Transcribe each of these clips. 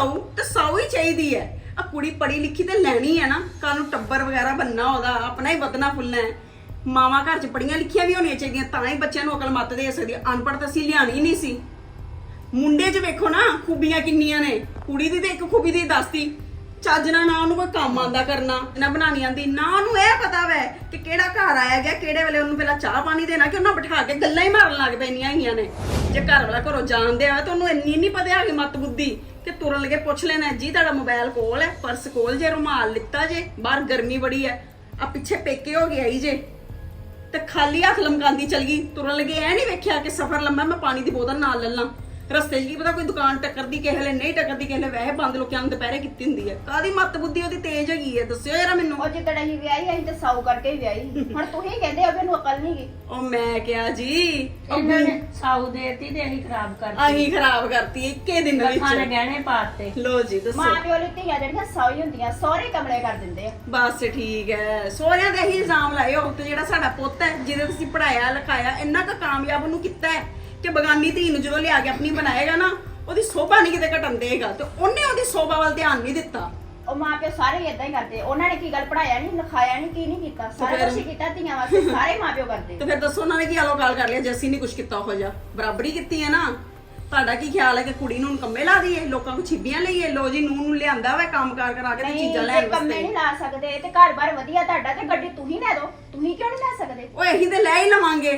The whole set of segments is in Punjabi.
ਸਾਊ ਤੇ ਸਾਊ ਹੀ ਚਾਹੀਦੀ ਹੈ। ਆ ਕੁੜੀ ਪੜੀ ਲਿਖੀ ਤੇ ਲੈਣੀ ਹੈ ਨਾ ਕੱਲ ਨੂੰ ਟੱਬਰ ਵਗੈਰਾ ਬੰਨਾ ਉਹਦਾ, ਆਪਣਾ ਹੀ ਵਧਣਾ ਫੁੱਲਣਾ ਹੈ। ਮਾਵਾਂ ਘਰ ਚ ਪੜੀਆਂ ਲਿਖੀਆਂ ਵੀ ਹੋਣੀਆਂ ਚਾਹੀਦੀਆਂ, ਤਾਂ ਹੀ ਬੱਚਿਆਂ ਨੂੰ ਅਕਲ ਮੱਤ ਦੇ ਸਕਦੀ ਅਨਪੜ੍ਹ ਤਾਂ ਅਸੀਂ ਲਿਆਣੀ ਨਹੀਂ ਸੀ। ਮੁੰਡੇ 'ਚ ਵੇਖੋ ਨਾ, ਖੂਬੀਆਂ ਕਿੰਨੀਆਂ ਨੇ। ਕੁੜੀ ਦੀ ਤੇ ਇੱਕ ਖੂਬੀ ਦੀ ਦੱਸਤੀ, ਚੱਜ ਨਾਲ ਨਾ ਉਹਨੂੰ ਕੋਈ ਕੰਮ ਆਂਦਾ ਕਰਨਾ, ਨਾ ਬਣਾਣੀ ਆਂਦੀ ਨਾ ਉਹਨੂੰ ਇਹ ਪਤਾ ਵੈ ਕਿ ਕਿਹੜਾ ਘਰ ਆਇਆ ਗਿਆ, ਕਿਹੜੇ ਵੇਲੇ ਉਹਨੂੰ ਪਹਿਲਾਂ ਚਾਹ ਪਾਣੀ ਦੇਣਾ, ਕਿ ਉਹਨਾਂ ਬਿਠਾ ਕੇ ਗੱਲਾਂ ਹੀ ਮਾਰਨ ਲੱਗ ਪੈਣੀਆਂ ਹੈਗੀਆਂ ਨੇ। ਜੇ ਘਰ ਵਾਲਾ ਘਰੋਂ ਜਾਣਦੇ ਆ, ਤਾਂ ਉਹਨੂੰ ਇੰਨੀ ਨਹੀਂ ਪਤਾ ਹੈਗੀ ਮਤ ਬੁੱਧੀ ਕਿ ਤੁਰਨ ਲੱਗੇ ਪੁੱਛ ਲੈਣਾ, ਜੀ, ਤੁਹਾਡਾ ਮੋਬਾਈਲ ਕੋਲ ਹੈ? ਪਰਸ ਕੋਲ ਜੇ? ਰੁਮਾਲ ਲਿੱਤਾ ਜੇ? ਬਾਹਰ ਗਰਮੀ ਬੜੀ ਹੈ। ਆ ਪਿੱਛੇ ਪੇਕੇ ਹੋ ਗਿਆ ਹੀ ਜੇ। ਤੇ ਖਾਲੀ ਹੱਥ ਲਮਕਾਂਦੀ ਚਲ ਗਈ। ਤੁਰਨ ਲੱਗੇ ਐ ਨਹੀਂ ਵੇਖਿਆ ਕਿ ਸਫ਼ਰ ਲੰਮਾ ਮੈਂ ਪਾਣੀ ਦੀ ਬੋਤਲ ਨਾਲ ਲੈ ਲਾਂ। ਰਸਤੇ 'ਚ ਕੀ ਪਤਾ ਕੋਈ ਦੁਕਾਨ ਟੱਕਰਦੀ ਕਿਸੇ ਵੇਲੇ ਨਹੀਂ ਟੱਕਰਦੀ ਕਿਸੇ ਵੇਲੇ ਵੈਸੇ ਬੰਦ ਲੋਕਾਂ ਨੂੰ ਦੁਪਹਿਰੇ ਕੀਤੀ ਹੁੰਦੀ ਹੈ ਕਾਦੀ ਮੱਤ ਬੁੱਧੀ ਉਹਦੀ ਤੇਜ਼ ਹੈਗੀ ਹੈ ਦੱਸਿਓ ਯਾਰਾ ਮੈਨੂੰ। ਉਹ ਜਿੱਦਣ ਅਸੀਂ ਵਿਆਹੀ ਅਸੀਂ ਤਾਂ ਸਾਊ ਕਰਕੇ ਹੀ ਵਿਆਹੀ। ਹੁਣ ਤੁਸੀਂ ਕਹਿੰਦੇ ਹੋ ਵੀ ਇਹਨੂੰ ਅਕਲ ਨਹੀਂ ਗਈ ਉਹ ਮੈਂ ਕਿਹਾ ਜੀ ਉਹ ਇਹਨਾਂ ਨੇ ਸਾਊ ਦੇਤੀ ਤੇ ਅਸੀਂ ਖਰਾਬ ਕਰਤੀ। ਆਹੀ ਖਰਾਬ ਕਰਤੀ ਇੱਕੇ ਦਿਨ ਲੱਖਾਂ ਦੇ ਵਿੱਚ ਗਹਿਣੇ ਪਾਤੇ ਲੋ ਜੀ ਦੱਸੋ। ਮਾਂ ਪਿਓ ਲਈ ਧੀਆਂ ਜਿਹੜੀਆਂ ਸਾਊ ਹੀ ਹੁੰਦੀਆਂ ਸਹੁਰੇ ਕਮਲੇ ਕਰ ਦਿੰਦੇ ਆ। ਬਸ ਠੀਕ ਹੈ ਸੋਹਰਿਆਂ ਦੇ ਹੀ ਇਲਜ਼ਾਮ ਹੋ ਤੇ ਜਿਹੜਾ ਸਾਡਾ ਪੁੱਤ ਹੈ ਜਿਹਦੇ ਤੁਸੀਂ ਪੜਾਇਆ ਲਿਖਾਇਆ ਇੰਨਾ ਕੁ ਕਾਮਯਾਬ ਉਹਨੂੰ ਕੀਤਾ ਹੈ ਕਿ ਬਗਾਨੀ ਧੀ ਨੂੰ ਜਦੋਂ ਲਿਆ ਕੇ ਆਪਣੀ ਬਣਾਏਗਾ ਨਾ ਉਹਦੀ ਸੋਭਾ ਨਹੀਂ ਕਿਤੇ ਘਟਣ ਦੇਗਾ ਤੇ ਉਹਨੇ ਉਹਦੀ ਸੋਭਾ ਵੱਲ ਧਿਆਨ ਨਹੀਂ ਦਿੱਤਾ। ਉਹ ਮਾਂ ਪਿਓ ਸਾਰੇ ਇਦਾਂ ਹੀ ਕਰਦੇ। ਉਹਨਾਂ ਨੇ ਕੀ ਗੱਲ ਪੜਾਇਆ ਨਹੀਂ ਲਿਖਾਇਆ ਨਹੀਂ ਕੀ ਨਹੀਂ ਕੀਤਾ? ਸਾਰਾ ਕੁਝ ਕੀਤਾ ਧੀਆਂ ਵਾਸਤੇ ਸਾਰੇ ਮਾਂ ਪਿਓ ਕਰਦੇ। ਤੇ ਫਿਰ ਦੱਸੋ ਉਹਨਾਂ ਨੇ ਕੀ ਆਲੋ ਗੱਲ ਕਰ ਲਿਆ? ਜੇ ਅਸੀਂ ਨਹੀਂ ਕੁਝ ਕੀਤਾ ਹੋ ਜਾ ਬਰਾਬਰੀ ਕੀਤੀ ਹੈ ਨਾ? ਤੁਹਾਡਾ ਕੀ ਖਿਆਲ ਹੈ ਕਿ ਕੁੜੀ ਨੂੰ ਹੁਣ ਕੰਮੇ ਲਾ ਦਈਏ? ਲੋਕਾਂ ਨੂੰ ਛਿੱਬੀਆਂ ਲਈਏ? ਲੋ ਜੀ ਨੂੰ ਨੂੰ ਲਿਆਂਦਾ ਵਾ ਕੰਮ ਕਾਰ ਕਰਾ ਕੇ ਤੇ ਚੀਜ਼ਾਂ ਲੈਣ ਕੰਮੇ ਵਾਸਤੇ। ਨਹੀਂ ਲਾ ਸਕਦੇ ਤੇ ਘਰ-ਬਾਰ ਵਧੀਆ ਤੁਹਾਡਾ ਤੇ ਗੱਡੀ ਤੁਸੀਂ ਲੈ ਦਿਓ ਤੁਸੀਂ ਕਿਉਂ ਨਹੀਂ ਲੈ ਸਕਦੇ? ਓਏ ਅਸੀਂ ਤੇ ਲੈ ਹੀ ਲਵਾਂਗੇ।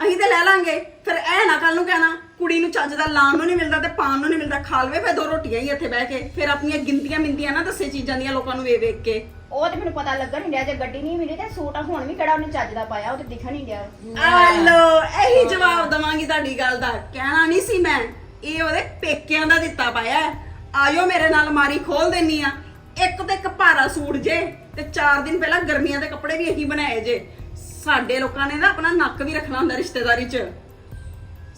ਅਸੀਂ ਤੇ ਲੈ ਲਾਂਗੇ। ਫਿਰ ਇਹ ਨਾ ਕੱਲ ਨੂੰ ਕਹਿਣਾ ਕੁੜੀ ਨੂੰ ਚੱਜ ਦਾ ਲਾਣ ਨੂੰ ਨਹੀਂ ਮਿਲਦਾ ਤੇ ਪਾਣ ਨੂੰ ਨਹੀਂ ਮਿਲਦਾ। ਖਾ ਲਵੇ ਫਿਰ ਦੋ ਰੋਟੀਆਂ ਹੀ ਇੱਥੇ ਬਹਿ ਕੇ। ਫਿਰ ਆਪਣੀਆਂ ਗਿਣਤੀਆਂ ਮਿੰਦੀਆਂ ਨਾ ਦੱਸੇ ਚੀਜ਼ਾਂ ਦੀਆਂ ਲੋਕਾਂ ਨੂੰ ਵੇਖ ਵੇਖ ਕੇ। ਉਹ ਤੇ ਮੈਨੂੰ ਪਤਾ ਲੱਗਣ ਨਹੀਂ ਡਿਆ ਜੇ ਗੱਡੀ ਨਹੀਂ ਮਿਲੀ ਤੇ ਸੂਟ ਹੁਣ ਵੀ ਕਿਹੜਾ ਉਹਨੇ ਚੱਜ ਦਾ ਪਾਇਆ ਉਹ ਤੇ ਦਿਖਣ ਨਹੀਂ ਡਿਆ। ਆਲੋ ਇਹੀ ਜਵਾਬ ਦਵਾਂਗੀ ਤੁਹਾਡੀ ਗੱਲ ਦਾ। ਕਹਿਣਾ ਨਹੀਂ ਸੀ ਮੈਂ ਇਹ ਉਹਦੇ ਪੇਕਿਆਂ ਦਾ ਦਿੱਤਾ ਪਾਇਆ ਹੈ। ਆਇਓ ਮੇਰੇ ਨਾਲ ਮਾਰੀ ਖੋਲ ਦੇਣੀ ਆ। ਇੱਕ ਤੇ ਇੱਕ ਭਾਰਾ ਸੂਟ ਜੇ ਤੇ 4 ਦਿਨ ਪਹਿਲਾਂ ਗਰਮੀਆਂ ਦੇ ਕੱਪੜੇ ਵੀ ਇਹੀ ਬਣਾਏ ਜੇ। ਸਾਡੇ ਲੋਕਾਂ ਨੇ ਨਾ ਆਪਣਾ ਨੱਕ ਵੀ ਰੱਖਣਾ ਹੁੰਦਾ ਰਿਸ਼ਤੇਦਾਰੀ 'ਚ।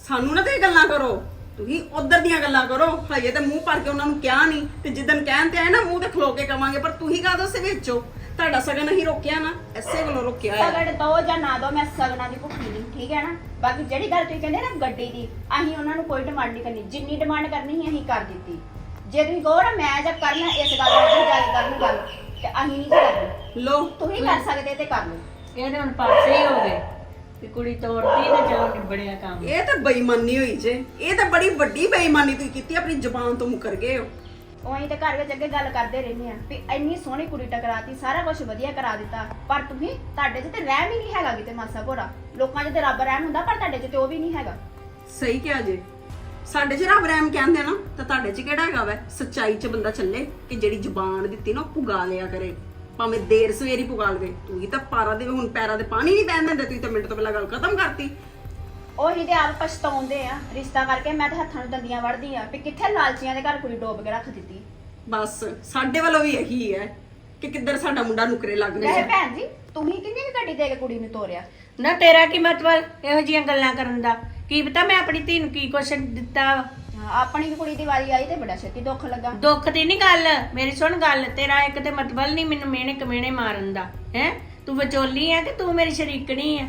ਸਾਨੂੰ ਨਾ ਤੇ ਗੱਲਾਂ ਕਰੋ। ਤੁਸੀਂ ਉਧਰ ਦੀਆਂ ਗੱਲਾਂ ਕਰੋ। ਹਜੇ ਤੇ ਮੂੰਹ ਭਰ ਕੇ ਉਹਨਾਂ ਨੂੰ ਕਿਹਾ ਨਹੀਂ ਤੇ ਜਿੱਦਨ ਕਹਿਣ ਤੇ ਆਏ ਨਾ ਮੂੰਹ ਤੇ ਖਲੋ ਕੇ ਕਵਾਂਗੇ ਪਰ ਤੁਸੀਂ ਕਾਹਦੋਂ ਸੇ ਵਿੱਚੋ? ਤੁਹਾਡਾ ਸਗਨ ਅਸੀਂ ਰੋਕਿਆ ਨਾ ਐਸੇ ਵੱਲੋਂ ਰੋਕਿਆ ਹੈ ਸਗੜ ਦੋ ਜਾਂ ਨਾ ਦੋ ਮੈਂ ਸਗਣਾ ਦੀ ਭੁੱਖੀ ਨਹੀਂ ਠੀਕ ਹੈ ਨਾ? ਬਾਕੀ ਜਿਹੜੀ ਗੱਲ ਤੁਸੀਂ ਕਹਿੰਦੇ ਨਾ ਗੱਡੀ ਦੀ ਅਸੀਂ ਉਹਨਾਂ ਨੂੰ ਕੋਈ ਡਿਮਾਂਡ ਨਹੀਂ ਕਰਨੀ। ਜਿੰਨੀ ਡਿਮਾਂਡ ਕਰਨੀ ਸੀ ਅਸੀਂ ਕਰ ਦਿੱਤੀ। ਜੇ ਤੁਸੀਂ ਕਹੋ ਨਾ ਮੈਂ ਜਦ ਕਰਨਾ ਇਸ ਗੱਲ ਦੀ ਗੱਲ ਕਰਨ ਗੱਲ ਤੇ ਅਸੀਂ ਨਹੀਂ ਕਰਨੀ। ਲੋ ਤੁਸੀਂ ਕਰ ਸਕਦੇ ਤੇ ਕਰ ਲਓ। ਇਹਦੇ ਹੁਣ ਪਾਸੇ ਹੀ ਹੋ ਗਏ। ਵੀ ਕੁੜੀ ਤੋੜਤੀ ਤੇ ਚਲੋ ਨਿਬੜਿਆ ਕੰਮ। ਇਹ ਤਾਂ ਬੇਈਮਾਨੀ ਹੋਈ ਜੇ। ਇਹ ਤਾਂ ਬੜੀ ਵੱਡੀ ਬੇਈਮਾਨੀ ਤੁਸੀਂ ਕੀਤੀ ਆਪਣੀ ਜ਼ੁਬਾਨ ਤੋਂ ਮੁਕਰ ਗਏ ਹੋ। ਉਹੀ ਤੇ ਘਰ ਵਿੱਚ ਅੱਗੇ ਗੱਲ ਕਰਦੇ ਰਹਿੰਦੇ ਆ ਵੀ ਇੰਨੀ ਸੋਹਣੀ ਕੁੜੀ ਟਕਰਾਤੀ ਸਾਰਾ ਕੁਝ ਵਧੀਆ ਕਰਾ ਦਿੱਤਾ ਪਰ ਤੁਸੀਂ ਤੁਹਾਡੇ 'ਚ ਤੇ ਰਹਿਮ ਹੀ ਨਹੀਂ ਹੈਗਾ ਕਿਤੇ ਮਾਸਾ ਭੋਰਾ ਲੋਕਾਂ 'ਚ ਤੇ ਰੱਬ ਰਹਿਮ ਹੁੰਦਾ ਪਰ ਤੁਹਾਡੇ 'ਚ ਤੇ ਉਹ ਵੀ ਨਹੀਂ ਹੈਗਾ। ਸਹੀ ਕਿਹਾ ਜੇ। ਸਾਡੇ ਚ ਰੱਬ ਰਹਿਮ ਕਹਿੰਦੇ ਨਾ ਤਾਂ ਤੁਹਾਡੇ ਚ ਕਿਹੜਾ ਹੈਗਾ ਵੈ? ਸੱਚਾਈ ਚ ਬੰਦਾ ਚੱਲੇ ਕਿ ਜਿਹੜੀ ਜ਼ੁਬਾਨ ਦਿੱਤੀ ਨਾ ਉਹ ਪੁਗਾ ਲਿਆ ਕਰੇ। ਭਾਵੇਂ ਦੇਰ ਸਵੇਰੀ ਪੁਗਾ ਲਵੇ ਤੂੰ ਹੀ ਤਾਂ ਪਾਰਾ ਦੇ ਹੁਣ ਪੈਰਾਂ ਦੇ ਪਾਣੀ ਨਹੀਂ ਪੈਣ ਦਿੰਦੇ ਤੂੰ ਤਾਂ ਮਿੰਟ ਤੋਂ ਪਹਿਲਾਂ ਗੱਲ ਖਤਮ ਕਰਤੀ। ਉਹੀ ਤੇ ਆਪ ਪਛਤਾਉਂਦੇ ਆ। ਰਿਸ਼ਤਾ ਕਰਕੇ ਮੈਂ ਤੇ ਹੱਥਾਂ ਨੂੰ ਦੰਦੀਆਂ ਵੜਦੀ ਆ ਵੀ ਕਿੱਥੇ ਲਾਲਚੀਆਂ ਦੇ ਘਰ ਕੁੜੀ ਡੋਬ ਕੇ ਰੱਖ ਦਿੱਤੀ। ਬਸ ਸਾਡੇ ਵੱਲੋਂ ਵੀ ਇਹੀ ਹੈ ਕਿ ਕਿੱਧਰ ਸਾਡਾ ਮੁੰਡਾ ਨੁਕਰੇ ਲੱਗ ਵੈਸੇ ਰਿਹਾ ਭੈਣ ਜੀ ਤੁਸੀਂ ਕਿੰਨੀ ਕੁ ਗੱਡੀ ਦੇ ਕੇ ਕੁੜੀ ਨੂੰ ਤੋਰਿਆ? ਨਾ ਤੇਰਾ ਕੀ ਮਤਲਬ? ਇਹੋ ਜੀਆਂ ਗੱਲਾਂ ਕਰਨ ਦਾ। ਕੀ ਪਤਾ ਮੈਂ ਆਪਣੀ ਧੀ ਨੂੰ ਕੀ ਕੁਛ ਦਿੱਤਾ। ਹਾਂ, ਆਪਣੀ ਵੀ ਕੁੜੀ ਦੀ ਵਾਰੀ ਆਈ ਤੇ ਬੜਾ ਛੇਤੀ ਦੁੱਖ ਲੱਗਾ। ਦੁੱਖ ਦੀ ਨਹੀਂ ਗੱਲ ਮੇਰੀ ਸੁਣ ਗੱਲ ਤੇਰਾ ਇੱਕ ਤੇ ਮਤਬਲ ਨਹੀਂ ਮੈਨੂੰ ਮਿਹਣੇ ਕਮੇਣੇ ਮਾਰਨ ਦਾ ਹੈ? ਤੂੰ ਵਿਚੋਲੀ ਆ ਕਿ ਤੂੰ ਮੇਰੀ ਸ਼ਰੀਕਣੀ ਆ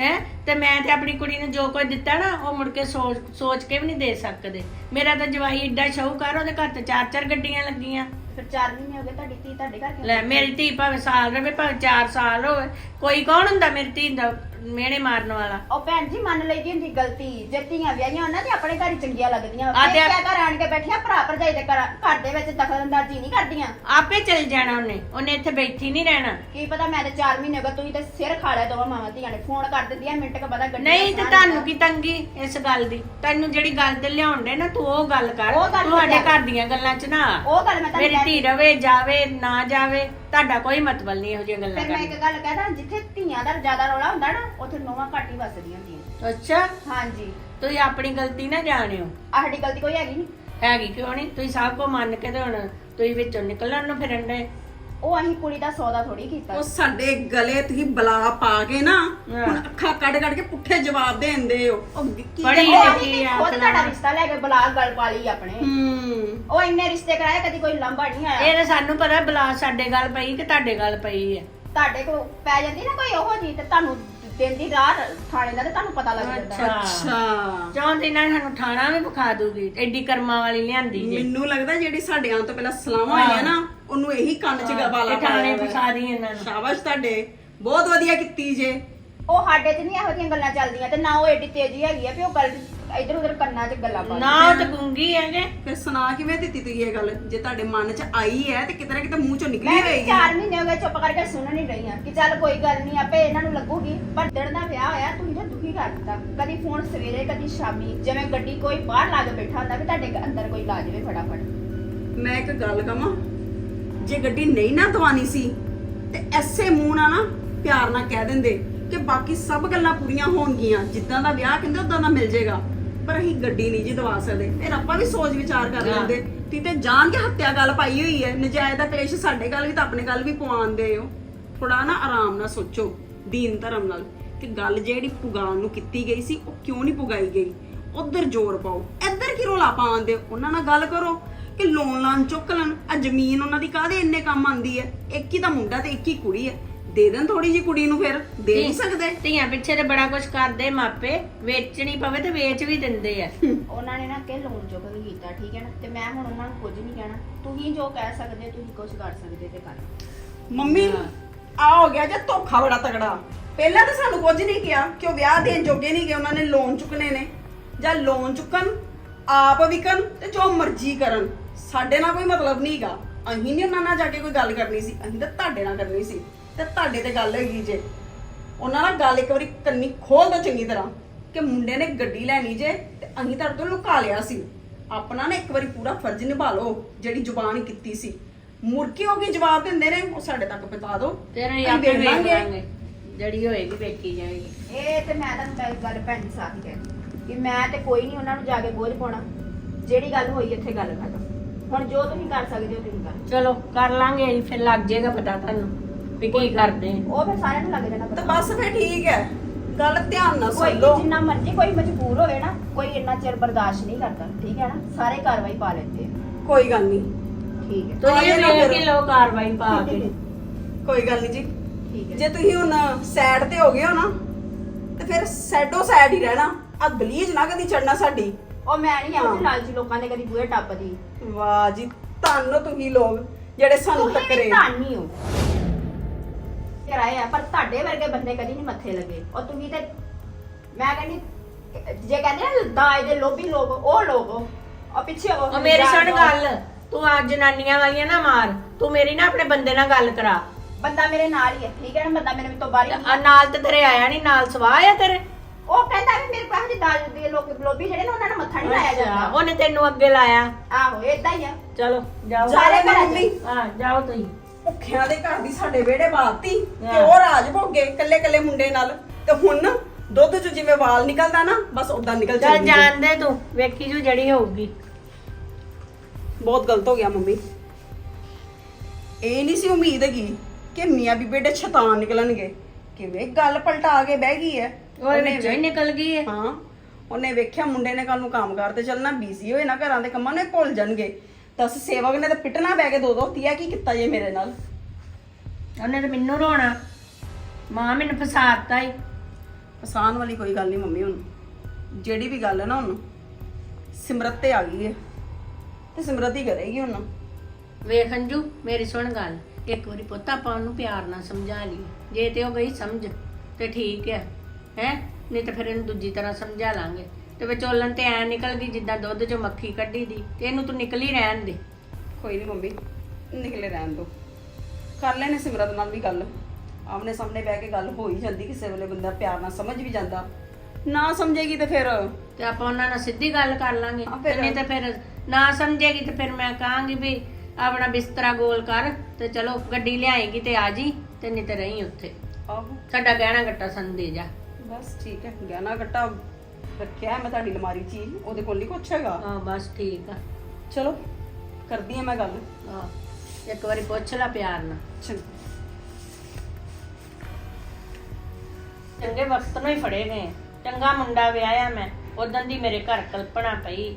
ਹੈ? ਤੇ ਮੈਂ ਤੇ ਆਪਣੀ ਕੁੜੀ ਨੂੰ ਜੋ ਕੁਝ ਦਿੱਤਾ ਨਾ ਉਹ ਮੁੜ ਕੇ ਸੋਚ ਸੋਚ ਕੇ ਵੀ ਨਹੀਂ ਦੇ ਸਕਦੇ। ਮੇਰਾ ਤਾਂ ਜਵਾਈ ਏਡਾ ਸ਼ੌਕਰ ਉਹਦੇ ਘਰ ਤੇ ਚਾਰ ਚਾਰ ਗੱਡੀਆਂ ਲੱਗੀਆਂ। ਫਿਰ 4 ਮਹੀਨੇ ਹੋ ਗਏ ਤੁਹਾਡੀ ਧੀ ਤੁਹਾਡੇ ਘਰ ਕਿਉਂ ਲੈ ਮੇਰੀ ਧੀ ਭਾਵੇਂ ਸਾਲ ਰਵੇ ਭਾਵੇਂ 4 ਸਾਲ ਹੋਵੇ। ਕੋਈ ਕੌਣ ਹੁੰਦਾ ਮੇਰੀ ਧੀ ਦਾ ਮਿਹਣੇ ਮਾਰਨ ਵਾਲਾ? ਉਹ ਭੈਣ ਜੀ ਮੰਨ ਲਈਦੀ ਹੁੰਦੀ ਗਲਤੀ। ਜੇ ਧੀਆਂ ਵਿਆਹੀਆਂ ਉਹਨਾਂ ਦੇ ਆਪਣੇ ਘਰ ਹੀ ਚੰਗੀਆਂ ਲੱਗਦੀਆਂ। ਆ ਤੇ- ਕਿਆ ਘਰ ਆਣ ਕੇ ਬੈਠੀਆਂ ਭਰਾ ਭਰਜਾਈ ਦੇ ਘਰ ਘਰ ਦੇ ਵਿੱਚ ਦਖਲਅੰਦਾਜ਼ੀ ਨਹੀਂ ਕਰਦੀਆਂ। ਆਪੇ ਚਲ ਜਾਣਾ ਉਹਨੇ। ਉਹਨੇ ਇੱਥੇ ਬੈਠੀ ਨਹੀਂ ਰਹਿਣਾ। ਕੀ ਪਤਾ ਮੈਂ ਤੇ 4 ਮਹੀਨੇ ਹੋ ਗਏ ਤੁਸੀਂ ਤੇ ਸਿਰ ਖਾ ਲਿਆ ਦੋਵਾਂ ਮਾਵਾਂ ਧੀਆਂ ਨੇ। ਫੋਨ ਕਰ ਦਿੰਦੀਆਂ ਮਿੰਟ ਕ ਪਤਾ ਗੱਡੀ ਨਹੀਂ ਤੇ ਦਾ ਤੁਹਾਨੂੰ ਕੀ ਤੰਗੀ ਇਸ ਗੱਲ ਦੀ? ਤੈਨੂੰ ਜਿਹੜੀ ਗੱਲ ਤੇ ਲਿਆਉਣ ਦੇ ਨਾ ਤੂੰ ਉਹ ਗੱਲ ਕਰ। ਉਹ ਗੱਲ ਤੁਹਾਡੇ ਕਰ। ਘਰ ਦੀਆਂ ਗੱਲਾਂ 'ਚ ਨਾ ਆ। ਉਹ ਗੱਲ ਮੈਂ ਤੁਹਾਨੂੰ ਮੇਰੀ ਕਹਿ- ਧੀ ਰਵੇ ਜਾਵੇ ਨਾ ਜਾਵੇ ਤੁਹਾਡਾ ਕੋਈ ਮਤਲਬ ਨਹੀਂ ਇਹੋ ਜਿਹੀਆਂ ਗੱਲਾਂ ਫਿਰ ਮੈਂ ਕਰਨ ਇੱਕ ਗੱਲ ਕਹਦਾ ਜਿੱਥੇ ਧੀਆਂ ਦਾ ਜ਼ਿਆਦਾ ਰੌਲਾ ਹੁੰਦਾ ਨਾ ਉੱਥੇ ਨੋਵਾਂ ਘੱਟ ਹੀ ਵੱਸਦੀਆਂ ਹੁੰਦੀਆਂ। ਅੱਛਾ? ਹਾਂਜੀ। ਤੁਸੀਂ ਆਪਣੀ ਗਲਤੀ ਨਾ ਜਾਣਿਓ। ਸਾਡੀ ਗਲਤੀ ਕੋਈ ਹੈਗੀ ਨਹੀਂ ਹੈਗੀ ਕਿਉਂ ਨਹੀਂ ਤੁਸੀਂ ਸਭ ਕੋ ਮੰਨ ਕੇ ਤੇ ਹੁਣ ਤੁਸੀਂ ਵਿੱਚੋਂ ਨਿਕਲਣ ਨੂੰ ਫਿਰਨ ਦੇ। ਉਹ ਅਸੀਂ ਕੁੜੀ ਦਾ ਸੌਦਾ ਥੋੜੀ ਕੀਤਾ। ਉਹ ਸਾਡੇ ਗਲੇ ਤੁਸੀਂ ਬਲਾ ਪਾ ਕੇ ਨਾ। ਹੁਣ ਅੱਖਾਂ ਕੱਢ ਕੱਢ ਕੇ ਪੁੱਠੇ ਜਵਾਬ ਦੇਂਦੇ ਹੋ। ਉਹ ਕੀ ਬੜੀ ਅਸੀਂ ਆ ਖੁਦ। ਤੁਹਾਡਾ ਰਿਸ਼ਤਾ ਲੈ ਕੇ ਬਲਾ ਗਲ ਪਾ ਲਈ ਆਪਣੇ। ਹੂੰ। ਉਹ ਇੰਨੇ ਰਿਸ਼ਤੇ ਕਰਾਏ ਕਦੀ ਕੋਈ ਲੰਬਾ ਨਹੀਂ ਆਇਆ। ਇਹ ਤਾਂ ਸਾਨੂੰ ਪਤਾ ਬਲਾ ਸਾਡੇ ਗੱਲ ਪਈ ਕਿ ਤੁਹਾਡੇ ਗੱਲ ਪਈ ਹੈ ਤੁਹਾਡੇ ਕੋ ਪੈ ਜਾਂਦੀ ਨਾ ਕੋਈ ਉਹੋ ਜੀ ਤੇ ਤੁਹਾਨੂੰ ਦਿਨ ਦੀ ਰਾਤ ਥਾਣੇ ਦਾ ਤੇ ਤੁਹਾਨੂੰ ਪਤਾ ਲੱਗ ਜਾਂਦਾ। ਅੱਛਾ। ਅੱਛਾ। ਚੌਂ ਦਿਨਾਂ ਨੂੰ ਸਾਨੂੰ ਥਾਣਾ ਵੀ ਵਿਖਾ ਦੂਗੀ ਐਡੀ ਕਰਮਾਂ ਵਾਲੀ ਲਿਆਂਦੀ ਜੇ। ਮੈਨੂੰ ਲੱਗਦਾ ਜਿਹੜੀ ਸਾਡੇ ਆਉਣ ਤੋਂ ਪਹਿਲਾਂ ਸਲਾਮਾਂ ਹੋਈਆਂ ਨਾ ਉਹਨੂੰ ਕੰਨ 'ਚ ਗਵਾਲਾ ਥਾਣੇ ਫਸਾ ਦੀ ਇਹਨਾਂ ਨੂੰ। ਸ਼ਾਬਾਸ਼ ਤੁਹਾਡੇ। ਬਹੁਤ ਵਧੀਆ ਕੀਤੀ ਜੇ। ਉਹ ਸਾਡੇ ਤੇ ਨਹੀਂ ਇਹੋ ਜਿਹੀਆਂ ਗੱਲਾਂ ਚੱਲਦੀਆਂ ਤੇ ਨਾ ਉਹ ਏਡੀ ਤੇਜ਼ੀ ਹੈਗੀ ਆ ਵੀ ਉਹ ਗੱਲ ਇਧਰ ਉਧਰ ਕੰਨਾਂ 'ਚ ਗੱਲਾਂ ਪਾ ਨਾ ਉਹ ਤੇ ਗੁੰਗੀ ਹੈਗੇ। ਫਿਰ ਸੁਣਾ ਕਿਵੇਂ ਦਿੱਤੀ ਤੁਸੀਂ ਇਹ ਗੱਲ? ਜੇ ਤੁਹਾਡੇ ਮਨ 'ਚ ਆਈ ਹੈ ਤੇ ਕਿਤੇ ਨਾ ਕਿਤੇ ਮੂੰਹ 'ਚੋਂ ਨਿਕਲੀ ਮੈਂ ਹੋਏਗੀ 4 ਮਹੀਨੇ ਹੋ ਗਏ ਚੁੱਪ ਕਰਕੇ ਸੁਣ ਨਹੀਂ ਰਹੀ ਆ ਕਿ ਚੱਲ ਕੋਈ ਗੱਲ ਨਹੀਂ ਆਪੇ ਇਹਨਾਂ ਨੂੰ ਲੱਗੂਗੀ। ਪਰ ਦਿਨ ਦਾ ਵਿਆਹ ਹੋਇਆ ਤੁਸੀਂ ਤਾਂ ਦੁਖੀ ਕਰ ਦਿੱਤਾ। ਕਦੀ ਫੋਨ ਸਵੇਰੇ ਕਦੀ ਸ਼ਾਮੀ। ਜਿਵੇਂ ਗੱਡੀ ਕੋਈ ਬਾਹਰ ਲਾ ਕੇ ਬੈਠਾ ਹੁੰਦਾ ਵੀ ਤੁਹਾਡੇ ਅੰਦਰ ਕੋਈ ਲਾ ਜਾਵੇ ਫਟਾਫਟ। ਮੈਂ ਇੱਕ ਗੱਲ ਕਵਾਂ ਜੇ ਗੱਡੀ ਨਹੀਂ ਨਾ ਦਵਾਨੀ ਸੀ ਤੇ ਐਸੇ ਮੂੰਹ ਨਾਲ ਨਾ ਪਿਆਰ ਨਾਲ ਕਹਿ ਦਿੰਦੇ ਕਿ ਬਾਕੀ ਸਭ ਗੱਲਾਂ ਪੂਰੀਆਂ ਹੋਣਗੀਆਂ ਜਿੱਦਾਂ ਦਾ ਵਿਆਹ ਕਹਿੰਦੇ ਉਦਾਂ ਦਾ ਮਿਲ ਜਾਏਗਾ। ਪਰ ਅਸੀਂ ਗੱਡੀ ਨਹੀਂ ਜੀ ਦਵਾ ਸਕਦੇ। ਫਿਰ ਆਪਾਂ ਵੀ ਸੋਚ ਵਿਚਾਰ ਕਰ। ਲੈਂਦੇ ਤੀ ਤੇ ਜਾਣ ਕੇ ਹੱਤਿਆ ਗੱਲ ਪਾਈ ਹੋਈ ਹੈ ਨਜਾਇਜ਼ ਦਾ ਕਲੇਸ਼ ਸਾਡੇ ਗੱਲ ਵੀ ਤਾਂ ਆਪਣੇ ਗੱਲ ਵੀ ਪਵਾਉਂਦੇ ਹੋ। ਥੋੜਾ ਨਾ ਆਰਾਮ ਨਾਲ ਸੋਚੋ ਦੀਨ ਧਰਮ ਨਾਲ ਕਿ ਗੱਲ ਜਿਹੜੀ ਪੁਗਾਉਣ ਨੂੰ ਕੀਤੀ ਗਈ ਸੀ ਉਹ ਕਿਉਂ ਨਹੀਂ ਪੁਗਾਈ ਗਈ? ਉਧਰ ਜ਼ੋਰ ਪਾਓ ਇੱਧਰ ਕੀ ਰੋਲਾ ਪਾਉਂਦੇ? ਉਹਨਾਂ ਨਾਲ ਗੱਲ ਕਰੋ। ਕਿ ਲੋਨ ਲਾਨ ਚੁੱਕ ਲੈਣ। ਆ ਜ਼ਮੀਨ ਉਹਨਾਂ ਦੀ ਕਾਹਦੇ ਇੰਨੇ ਕੰਮ ਆਂਦੀ ਹੈ? ਇੱਕ ਹੀ ਤਾਂ ਮੁੰਡਾ ਤੇ ਇੱਕ ਹੀ ਕੁੜੀ ਹੈ। ਦੇ ਦੇਣ ਥੋੜੀ ਜੀ ਕੁੜੀ ਨੂੰ ਫਿਰ? ਦੇ ਨਹੀਂ ਸਕਦੇ। ਧੀਆਂ ਪਿੱਛੇ ਤੇ ਬੜਾ ਕੁਝ ਕਰਦੇ ਮਾਪੇ। ਵੇਚਣੀ ਪਵੇ ਤੇ ਵੇਚ ਵੀ ਦਿੰਦੇ ਆ। ਉਹਨਾਂ ਨੇ ਨਾ ਕਿ ਲੋਨ ਚੁੱਕ ਕੇ ਕੀਤਾ ਠੀਕ ਹੈ ਨਾ? ਤੇ ਮੈਂ ਹੁਣ ਉਹਨਾਂ ਨੂੰ ਕੁਝ ਨਹੀਂ ਕਹਿਣਾ। ਤੁਸੀਂ ਜੋ ਕਹਿ ਸਕਦੇ ਤੁਸੀਂ ਕੁਝ ਕਰ ਸਕਦੇ ਤੇ ਕਰ। ਮੰਮੀ। ਆ ਹੋ ਗਿਆ ਜੇ ਧੋਖਾ ਬੜਾ ਤਗੜਾ। ਪਹਿਲਾਂ ਤਾਂ ਸਾਨੂੰ ਕੁਝ ਨਹੀਂ ਕਿਹਾ ਕਿ ਉਹ ਵਿਆਹ ਦੇਣ ਜੋਗੇ ਨਹੀਂ ਗਏ ਉਹਨਾਂ ਨੇ ਲੋਨ ਚੁੱਕਣੇ ਨੇ। ਜਾਂ ਲੋਨ ਚੁੱਕਣ ਆਪ ਵਿਕਣ ਤੇ ਜੋ ਮਰਜ਼ੀ ਕਰਨ। ਸਾਡੇ ਨਾਲ ਕੋਈ ਮਤਲਬ ਨਹੀਂਗਾ ਅਸੀਂ ਨਹੀਂ ਉਹਨਾਂ ਨਾਲ ਜਾ ਕੇ ਕੋਈ ਗੱਲ ਕਰਨੀ ਸੀ। ਅਸੀਂ ਤਾਂ ਤੁਹਾਡੇ ਨਾਲ ਕਰਨੀ ਸੀ। ਤੇ ਤੁਹਾਡੇ ਤੇ ਗੱਲ ਹੈਗੀ ਜੇ। ਉਹਨਾਂ ਨਾਲ ਗੱਲ ਇੱਕ ਵਾਰੀ ਕੰਨੀ ਖੋਲ ਦੋ ਚੰਗੀ ਤਰ੍ਹਾਂ ਕਿ ਮੁੰਡੇ ਨੇ ਗੱਡੀ ਲੈਣੀ ਜੇ ਤੇ ਅਸੀਂ ਤੁਹਾਡੇ ਤੋਂ ਲੁਕਾ ਲਿਆ ਸੀ। ਆਪਣਾ ਨਾ ਇੱਕ ਵਾਰੀ ਪੂਰਾ ਫਰਜ਼ ਨਿਭਾ ਲਓ ਜਿਹੜੀ ਜ਼ੁਬਾਨ ਕੀਤੀ ਸੀ। ਮੁਰਕੀ ਹੋ ਗਈ ਜਵਾਬ ਦਿੰਦੇ ਨੇ ਉਹ ਸਾਡੇ ਤੱਕ ਪਹੁੰਚਾ ਦਿਓ ਤੇਰੇ ਅਸੀਂ ਆਪੇ ਦੇਖ ਵੇਖ ਲਾਂਗੇ। ਲਾਂਗੇ ਜਿਹੜੀ ਹੋਏਗੀ ਵੇਖੀ ਜਾਏਗੀ। ਇਹ ਤੇ ਮੈਂ ਤੁਹਾਨੂੰ ਇੱਕ ਗੱਲ ਭੈਣ ਜੀ ਸਾਥ ਕਹਿ ਕਿ ਮੈਂ ਤੇ ਕੋਈ ਨਹੀਂ ਉਹਨਾਂ ਨੂੰ ਜਾ ਕੇ ਬੋਝ ਪਾਉਣਾ। ਜਿਹੜੀ ਗੱਲ ਹੋਈ ਇੱਥੇ ਗੱਲ ਕਰ ਹੁਣ ਜੋ ਤੁਸੀਂ ਕਰ ਸਕਦੇ ਹੋ ਤੁਸੀਂ ਕਰ। ਚਲੋ ਕਰ ਲਾਂਗੇ ਅਸੀਂ, ਫਿਰ ਲੱਗ ਜਾਏਗਾ ਪਤਾ ਤੁਹਾਨੂੰ ਵੀ ਕੀ ਕਰਦੇ ਆ। ਉਹ ਫਿਰ ਸਾਰਿਆਂ ਨੂੰ ਲੱਗ ਜਾਣਾ ਤਾਂ ਪਤਾ। ਬਸ ਫਿਰ ਠੀਕ ਹੈ। ਗੱਲ ਧਿਆਨ ਨਾਲ ਕੋਈ ਸੁਣ। ਲਓ ਜਿੰਨਾ ਮਰਜ਼ੀ ਕੋਈ ਮਜਬੂਰ ਹੋਵੇ ਨਾ ਕੋਈ ਇੰਨਾ ਚਿਰ ਬਰਦਾਸ਼ਤ ਨਹੀਂ ਕਰਦਾ ਠੀਕ ਹੈ ਨਾ? ਸਾਰੇ ਕਾਰਵਾਈ ਪਾ ਲੈਂਦੇ ਆ। ਕੋਈ ਗੱਲ ਨਹੀਂ। ਠੀਕ ਹੈ। ਤੁਸੀਂ ਆ ਜਾਣਾ ਵੇਖ ਫਿਰ। ਕੇ ਲੋ ਕਾਰਵਾਈ ਪਾ ਕੇ। ਕੋਈ ਗੱਲ ਨਹੀਂ ਜੀ। ਠੀਕ ਹੈ। ਜੇ ਤੁਸੀਂ ਹੁਣ ਸਾਈਡ ਤੇ ਹੋ ਗਏ ਹੋ ਨਾ ਤੇ ਫਿਰ ਸੈਡੋ ਸਾਈਡ ਹੀ ਰਹਿਣਾ। ਆ ਗਲੀਜ ਨਾ ਕਦੀ ਚੜਨਾ ਸਾਡੀ। ਉਹ ਮੈਂ ਨਹੀਂ। ਆਉਂਦੀ ਲਾਲਚੀ ਲੋਕਾਂ ਦੇ ਕਦੀ ਬੂਹੇ ਟੱਪਦੀ। ਵਾਹ ਜੀ ਧੰਨ ਤੁਸੀਂ ਲੋਕ ਜਿਹੜੇ ਸਾਨੂੰ ਟੱਕਰੇ। ਧਾਨੀ ਹੋ ਕਰਾਏ ਆ ਪਰ ਤੁਹਾਡੇ ਵਰਗੇ ਬੰਦੇ ਕਦੀ ਨਹੀਂ ਮੱਥੇ ਲੱਗੇ। ਔਰ ਤੁਸੀਂ ਤੇ ਮੈਂ ਕਹਿੰਦੀ ਜੇ ਕਹਿੰਦੇ ਨਾ ਦਾਜ ਦੇ ਲੋਭੀ ਲੋਕ ਉਹ ਲੋਕ ਹੋ ਔਰ ਪਿੱਛੇ ਉਹ ਉਹ ਮੇਰੀ ਸੁਣ ਗੱਲ ਤੂੰ ਆ ਜਨਾਨੀਆਂ ਵਾਲੀਆਂ ਨਾ ਮਾਰ। ਤੂੰ ਮੇਰੀ ਨਾ ਆਪਣੇ ਬੰਦੇ ਨਾਲ ਗੱਲ ਕਰਾ। ਬੰਦਾ ਮੇਰੇ ਨਾਲ ਹੀ ਹੈ ਠੀਕ ਹੈ ਨਾ? ਬੰਦਾ ਮੇਰੇ ਤੋਂ ਬਾਹਰ ਹੀ ਆ ਨਾਲ ਤੇ ਤੇਰੇ ਆਇਆ ਨਹੀਂ ਨਾਲ ਸਵਾਹ ਆ ਤੇਰੇ। ਉਹ ਕਹਿੰਦਾ ਵੀ ਮੇਰੇ ਪਾਸ ਦਾਜ ਦੇ ਲੋਕ ਲੋਭੀ ਜਿਹੜੇ ਨੇ ਉਹਨਾਂ ਨੂੰ ਮੱਥਾ ਨਹੀਂ ਲਾਇਆ ਅੱਛਾ, ਜਾਂਦਾ। ਉਹਨੇ ਤੈਨੂੰ ਅੱਗੇ ਲਾਇਆ। ਆਹੋ ਇਦਾਂ ਹੀ ਆ। ਚਲੋ ਜਾਓ। ਸਾਰੇ ਘਰਾਂ 'ਚ। ਹਾਂ ਜਾਓ ਤੁਸੀਂ। ਭੁੱਖਿਆਂ ਦੇ ਘਰ ਦੀ ਸਾਡੇ ਵਿਹੜੇ ਬਾਤੀ ਤੇ। ਉਹ ਰਾਜ ਭੋਗੇ ਕੱਲੇ ਕੱਲੇ ਮੁੰਡੇ ਨਾਲ। ਤੇ ਹੁਣ ਨਾ ਦੁੱਧ ਚ ਜਿਵੇਂ ਵਾਲ ਨਿਕਲਦਾ ਨਾ ਬਸ ਉਦਾਂ ਨਿਕਲ ਚੱਲ ਜਾਂਦੀ ਜਾਣਦੇ ਤੂੰ ਵੇਖੀ ਜੂ ਜਿਹੜੀ ਹੋਊਗੀ। ਬਹੁਤ ਗਲਤ ਹੋ ਗਿਆ ਮੰਮੀ। ਇਹ ਨਹੀਂ ਸੀ ਉਮੀਦ ਹੈਗੀ ਕਿ ਮੀਆਂ ਬੀਬੀ ਦੇ ਸ਼ੈਤਾਨ ਨਿਕਲਣਗੇ। ਕਿਵੇਂ ਗੱਲ ਪਲਟਾ ਕੇ ਬਹਿ ਗਈ ਹੈ। ਉਹਦੇ ਵਿੱਚੋਂ ਹੀ ਨਿਕਲ ਗਈ ਹੈ ਹਾਂ ਉਹਨੇ ਵੇਖਿਆ ਮੁੰਡੇ ਨੇ ਕੱਲ ਨੂੰ ਕੰਮ ਕਰ ਤੇ ਚੱਲਣਾ ਬੀਜ਼ੀ ਹੋਏ ਨਾ ਘਰਾਂ ਦੇ ਕੰਮਾਂ ਨੇ ਭੁੱਲ ਜਾਣਗੇ। ਦੱਸ ਸੇਵਕ ਨੇ ਤਾਂ ਪਿੱਟਣਾ ਬੈ ਕੇ ਦੋ ਦੋ ਤੀਆ ਕੀ ਕੀਤਾ ਜੇ ਮੇਰੇ ਨਾਲ? ਉਹਨੇ ਤਾਂ ਮੈਨੂੰ ਰੋਣਾ। ਮਾਂ ਮੈਨੂੰ ਫਸਾਤਾ ਹੀ ਆਸਾਨ ਵਾਲੀ ਕੋਈ ਗੱਲ ਨਹੀਂ ਮੰਮੀ ਹੁਣ। ਜਿਹੜੀ ਵੀ ਗੱਲ ਹੈ ਨਾ ਹੁਣ ਸਿਮਰਤ ਤੇ ਆ ਗਈ ਹੈ ਤੇ ਸਿਮਰਤ ਹੀ ਕਰੇਗੀ ਹੁਣ। ਵੇਖ ਅੰਜੂ ਮੇਰੀ ਸੁਣ ਗੱਲ। ਇੱਕ ਵਾਰੀ ਪੁੱਤ ਆਪਾਂ ਉਹਨੂੰ ਪਿਆਰ ਨਾਲ ਸਮਝਾ ਲਈ ਜੇ ਤੇ ਉਹ ਗਈ ਸਮਝ। ਤੇ ਠੀਕ ਹੈ। ਹੈ? ਨਹੀਂ ਤਾਂ ਫਿਰ ਇਹਨੂੰ ਦੂਜੀ ਤਰ੍ਹਾਂ ਸਮਝਾ ਲਾਂਗੇ। ਤੇ ਵਿਚੋਲਣ ਤੇ ਐ ਨਿਕਲ ਗਈ ਜਿੱਦਾਂ ਦੁੱਧ ਚੋਂ ਮੱਖੀ ਕੱਢੀ ਦੀ। ਤੇ ਇਹਨੂੰ ਤੂੰ ਨਿਕਲ ਹੀ ਰਹਿਣ ਦੇ। ਕੋਈ ਨਹੀਂ ਮੰਮੀ ਨਿਕਲੇ ਰਹਿਣ ਦੋ। ਕਰ ਲੈਣੇ ਸਿਮਰਤ ਨਾਲ ਵੀ ਗੱਲ। ਆਮਨੇ ਸਾਹਮਣੇ ਬਹਿ ਕੇ ਗੱਲ ਹੋ ਹੀ ਜਾਂਦੀ ਕਿਸੇ ਵੇਲੇ ਬੰਦਾ ਪਿਆਰ ਨਾਲ ਸਮਝ ਵੀ ਜਾਂਦਾ। ਨਾ ਸਮਝੇਗੀ ਤੇ ਫਿਰ ਤੇ ਆਪਾਂ ਉਹਨਾਂ ਨਾਲ ਸਿੱਧੀ ਗੱਲ ਕਰ ਲਾਂਗੇ। ਹਾਂ, ਫਿਰ- ਤੇ ਨਹੀਂ ਤੇ ਫਿਰ ਨਾ ਸਮਝੇਗੀ ਤੇ ਫਿਰ ਮੈਂ ਕਹਾਂਗੀ ਵੀ ਆਪਣਾ ਬਿਸਤਰਾ ਗੋਲ ਕਰ ਤੇ ਚਲੋ ਗੱਡੀ ਲਿਆਏਗੀ ਤੇ ਆ ਜੀ ਤੇ ਨਹੀਂ ਤੇ ਰਹੀ ਉੱਥੇ। ਆਹੋ। ਸਾਡਾ ਗਹਿਣਾ ਗੱਟਾ ਸਾਨੂੰ ਦੇ ਜਾ। ਬਸ ਠੀਕ ਹੈ ਗਹਿਣਾ ਗੱਟਾ ਰੱਖਿਆ ਹੈ ਮੈਂ ਤੁਹਾਡੀ ਅਲਮਾਰੀ 'ਚ ਹੀ ਉਹਦੇ ਕੋਲ ਨਹੀਂ ਕੁਛ ਹੈਗਾ? ਹਾਂ ਬਸ ਠੀਕ ਆ। ਚਲੋ ਕਰਦੀ ਹਾਂ ਮੈਂ ਗੱਲ। ਹਾਂ ਇੱਕ ਵਾਰੀ ਪੁੱਛ ਲੈ ਪਿਆਰ ਨਾਲ। ਚੰਗਾ। ਚੰਗੇ ਵਕਤ ਨੂੰ ਹੀ ਫੜੇ ਗਏ ਚੰਗਾ ਮੁੰਡਾ ਵਿਆਹਿਆ ਮੈਂ ਉਦੋਂ ਦੀ ਮੇਰੇ ਘਰ ਕਲਪਨਾ ਪਈ।